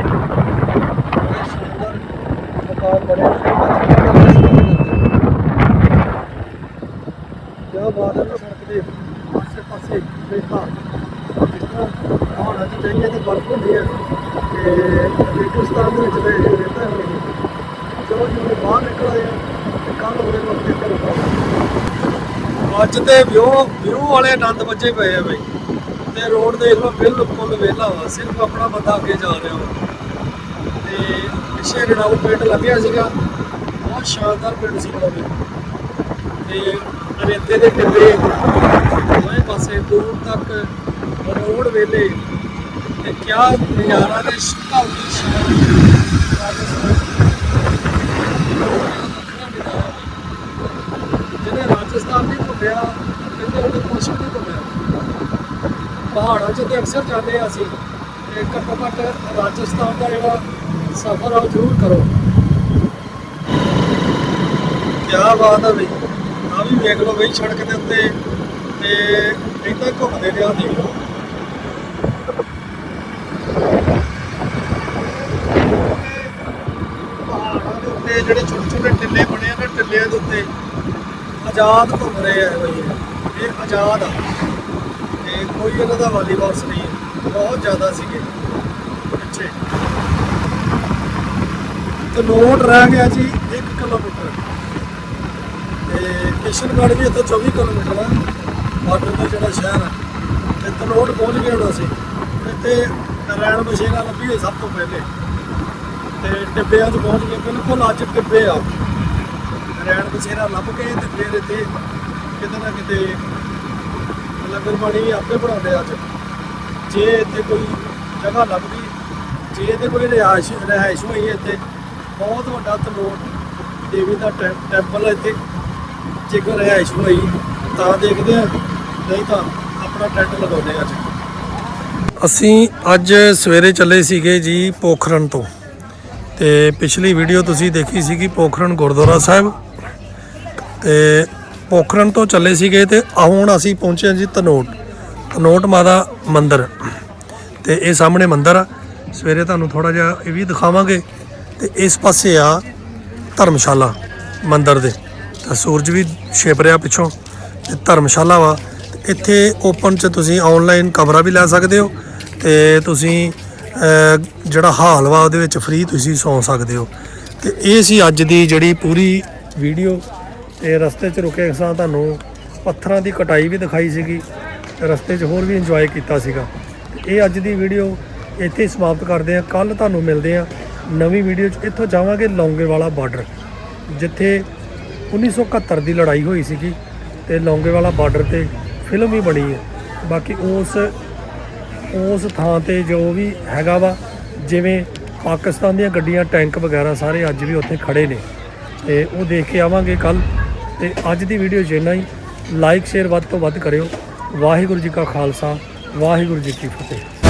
ਬੜੇ ਸ਼ਾਨਦਾਰ ਮਕਾਨ ਬਣੇ ਨੇ ਕਿਆ ਬਾਤ ਹੈ ਨਾ ਸੜਕ ਦੇ ਆਸੇ ਪਾਸੇ ਦੇਖਾ ਪਹਾੜਾਂ 'ਚ ਜਾਈਏ ਤੇ ਬਰਫ਼ ਹੁੰਦੀ ਹੈ ਤੇ ਰੇਗਿਸਤਾਨ ਦੇ ਵਿੱਚ ਤੇ ਰੇਤਾ ਹੁੰਦੀ ਹੈ ਚਲੋ ਜੀ ਹੁਣ ਬਾਹਰ ਨਿਕਲ ਆਏ ਹਾਂ ਤੇ ਕੱਲ ਉਹਦੇ ਵਕਤ ਤੇ ਰੁਕਾਂਗੇ ਅੱਜ ਤੇ ਵਿਊ ਵਿਊ ਵਾਲੇ ਆਨੰਦ ਵੱਜੇ ਪਏ ਆ ਬਈ। ਤੇ ਰੋਡ ਦੇਖ ਲਓ, ਬਿਲਕੁਲ ਵਿਹਲਾ ਵਾ, ਸਿਰਫ ਆਪਣਾ ਬੰਦਾ ਅੱਗੇ ਜਾ ਰਿਹਾ ਵਾ। ਤੇ ਪਿੱਛੇ ਰਣਾਊ ਪਿੰਡ ਲੱਭਿਆ ਸੀਗਾ। ਬਹੁਤ ਸ਼ਾਨਦਾਰ ਪਿੰਡ ਸੀਗਾ ਉਹ ਵੀ। ਤੇ ਰੇਤੇ ਦੇ ਟਿੱਬੇ ਦੋਵੇਂ ਪਾਸੇ ਦੂਰ ਤੱਕ ਰੋਡ ਵੇਲੇ ਤੇ ਕਿਆ ਨਜ਼ਾਰਾ ਤੇ ਸ਼ਿਕਾਉ ਦੀ ਸ਼ਾਨ ਜਿਹਨੇ ਰਾਜਸਥਾਨ ਨਹੀਂ ਘੁੰਮਿਆ ਕਹਿੰਦੇ ਉਹਨੇ ਕੁਛ ਨਹੀਂ ਘੁੰਮਿਆ ਪਹਾੜਾਂ ਅਕਸਰ ਜਾਂਦੇ ਆ ਅਸੀਂ। ਤੇ ਘੱਟੋ ਘੱਟ ਰਾਜਸਥਾਨ ਦਾ ਜਿਹੜਾ ਸਫ਼ਰ ਆ ਉਹ ਜ਼ਰੂਰ ਕਰੋ। ਕਿਆ ਬਾਤ ਆ ਬਈ। ਆ ਵੀ ਵੇਖ ਲਓ ਬਈ ਸੜਕ ਦੇ ਉੱਤੇ ਤੇ ਇੱਦਾਂ ਘੁੰਮਦੇ ਨੇ ਆ ਦੇਖ ਲਓ। ਪਹਾੜਾਂ ਦੇ ਉੱਤੇ ਜਿਹੜੇ ਛੋਟੇ ਛੋਟੇ ਟਿੱਲੇ ਬਣੇ ਆ ਨਾ, ਟਿੱਲਿਆਂ ਦੇ ਉੱਤੇ ਆਜ਼ਾਦ ਘੁੰਮ ਰਹੇ ਆ ਬਈ। ਇਹ ਆਜ਼ਾਦ ਆ। ਤੇ ਕੋਈ ਇਹਨਾਂ ਦਾ ਵਾਲੀ ਨਹੀਂ ਬਹੁਤ ਜ਼ਿਆਦਾ ਸੀਗੇ। ਪਿੱਛੇ। ਤੇ ਨੋਟ ਰਹਿ ਗਿਆ ਜੀ 1 ਕਿਲੋਮੀਟਰ। ਤੇ ਕਿਸ਼ਨਗੜ੍ਹ ਵੀ ਇੱਥੋਂ 24 ਕਿਲੋਮੀਟਰ ਆ। ਬਾਰਡਰ ਦਾ ਜਿਹੜਾ ਸ਼ਹਿਰ ਆ। ਤੇ ਤਨੋਟ ਪਹੁੰਚ ਗਏ ਹੁਣ ਅਸੀਂ। ਇੱਥੇ ਰੈਣ ਬਸ਼ੇਰਾ ਲੱਭੀ ਹੋਈ ਸਭ ਤੋਂ ਪਹਿਲੇ। ਤੇ ਟਿੱਬਿਆਂ 'ਚ ਪਹੁੰਚ ਗਏ। ਬਿਲਕੁਲ ਅੱਜ ਟਿੱਬੇ ਆ। ਰੈਣ ਬਸ਼ੇਰਾ ਲੱਭ ਕੇ ਤੇ ਫਿਰ ਇੱਥੇ ਕਿਤੇ ਨਾ ਕਿਤੇ ਲੰਗਰ ਪਾਣੀ ਆਪੇ ਬਣਾਉਂਦੇ ਅੱਜ। ਜੇ ਇੱਥੇ ਕੋਈ ਜਗ੍ਹਾ ਲੱਭ ਗਈ, ਜੇ ਇਹਦੇ ਕੋਈ ਰਿਹਾਇਸ਼ ਰਿਹਾਇਸ਼ ਹੋਈ ਇੱਥੇ, ਬਹੁਤ ਵੱਡਾ ਤਲੋਟ ਦੇਵੀ ਦਾ ਟੈਂ- ਟੈਂਪਲ ਇੱਥੇ। ਜੇ ਕੋਈ ਰਿਹਾਇਸ਼ ਹੋਈ, ਤਾਂ ਦੇਖਦੇ ਆ ਨਹੀਂ ਤਾਂ ਆਪਣਾ ਟੈਂਟ ਲਗਾਉਂਦੇ ਅੱਜ। ਅਸੀਂ ਅੱਜ ਸਵੇਰੇ ਚੱਲੇ ਸੀਗੇ ਜੀ ਪੋਖਰਨ ਤੋਂ। ਤੇ ਪਿਛਲੀ ਵੀਡੀਓ ਤੁਸੀਂ ਦੇਖੀ ਸੀਗੀ ਪੋਖਰਨ ਗੁਰਦੁਆਰਾ ਸਾਹਿਬ। ਤੇ ਪੋਖਰਨ ਤੋਂ ਚੱਲੇ ਸੀਗੇ ਤੇ ਹੁਣ ਅਸੀਂ ਪਹੁੰਚੇ ਹਾਂ ਜੀ ਤਨੋਟ। ਤਨੋਟ ਮਾਤਾ ਮੰਦਿਰ। ਤੇ ਇਹ ਸਾਹਮਣੇ ਮੰਦਿਰ ਆ। ਸਵੇਰੇ ਤੁਹਾਨੂੰ ਥੋੜਾ ਜਿਹਾ ਇਹ ਵੀ ਦਿਖਾਵਾਂਗੇ। ਤੇ ਇਸ ਪਾਸੇ ਆ ਧਰਮਸ਼ਾਲਾ ਮੰਦਿਰ ਦੇ। ਤਾਂ ਸੂਰਜ ਵੀ ਛਿਪ ਰਿਹਾ ਪਿੱਛੋਂ। ਤੇ ਧਰਮਸ਼ਾਲਾ ਵਾ। ਤੇ ਇੱਥੇ ਓਪਨ 'ਚ ਤੁਸੀਂ ਆਨਲਾਈਨ ਕਮਰਾ ਵੀ ਲੈ ਸਕਦੇ ਹੋ। ਤੇ ਤੁਸੀਂ ਜਿਹੜਾ ਹਾਲ ਵਾ ਉਹਦੇ ਵਿੱਚ ਫ੍ਰੀ ਤੁਸੀਂ ਸੌਂ ਸਕਦੇ ਹੋ। ਤੇ ਇਹ ਸੀ ਅੱਜ ਦੀ ਜਿਹੜੀ ਪੂਰੀ ਵੀਡੀਓ ਤੇ ਰਸਤੇ 'ਚ ਰੁਕੇ ਸਾਂ, ਤੁਹਾਨੂੰ ਪੱਥਰਾਂ ਦੀ ਕਟਾਈ ਵੀ ਦਿਖਾਈ ਸੀਗੀ। ਤੇ ਰਸਤੇ 'ਚ ਹੋਰ ਵੀ ਇੰਜੋਏ ਕੀਤਾ ਸੀਗਾ। ਤੇ ਇਹ ਅੱਜ ਦੀ ਵੀਡੀਓ ਇੱਥੇ ਸਮਾਪਤ ਕਰਦੇ ਹਾਂ। ਕੱਲ ਤੁਹਾਨੂੰ ਮਿਲਦੇ ਹਾਂ ਨਵੀਂ ਵੀਡੀਓ 'ਚ। ਇੱਥੋਂ ਜਾਵਾਂਗੇ ਲੌਂਗੇਵਾਲਾ ਬਾਰਡਰ, ਜਿੱਥੇ 1971 ਦੀ ਲੜਾਈ ਹੋਈ ਸੀਗੀ ਤੇ ਲੌਂਗੇਵਾਲਾ ਬਾਰਡਰ ਤੇ ਫਿਲਮ ਵੀ ਬਣੀ ਹੈ। ਬਾਕੀ ਉਸ ਉਸ ਥਾਂ ਤੇ ਜੋ ਵੀ ਹੈਗਾ ਵਾ, ਜਿਵੇਂ ਪਾਕਿਸਤਾਨ ਦੀਆਂ ਗੱਡੀਆਂ, ਟੈਂਕ ਵਗੈਰਾ ਸਾਰੇ ਅੱਜ ਵੀ ਉੱਥੇ ਖੜੇ ਨੇ। ਤੇ ਉਹ ਦੇਖ ਕੇ ਆਵਾਂਗੇ ਕੱਲ ਤੇ ਅੱਜ ਦੀ ਵੀਡੀਓ ਜਿੰਨਾ ਹੀ। ਲਾਈਕ ਸ਼ੇਅਰ ਵੱਧ ਤੋਂ ਵੱਧ ਕਰਿਓ। ਵਾਹਿਗੁਰੂ ਜੀ ਕਾ ਖਾਲਸਾ, ਵਾਹਿਗੁਰੂ ਜੀ ਕੀ ਫਤਿਹ।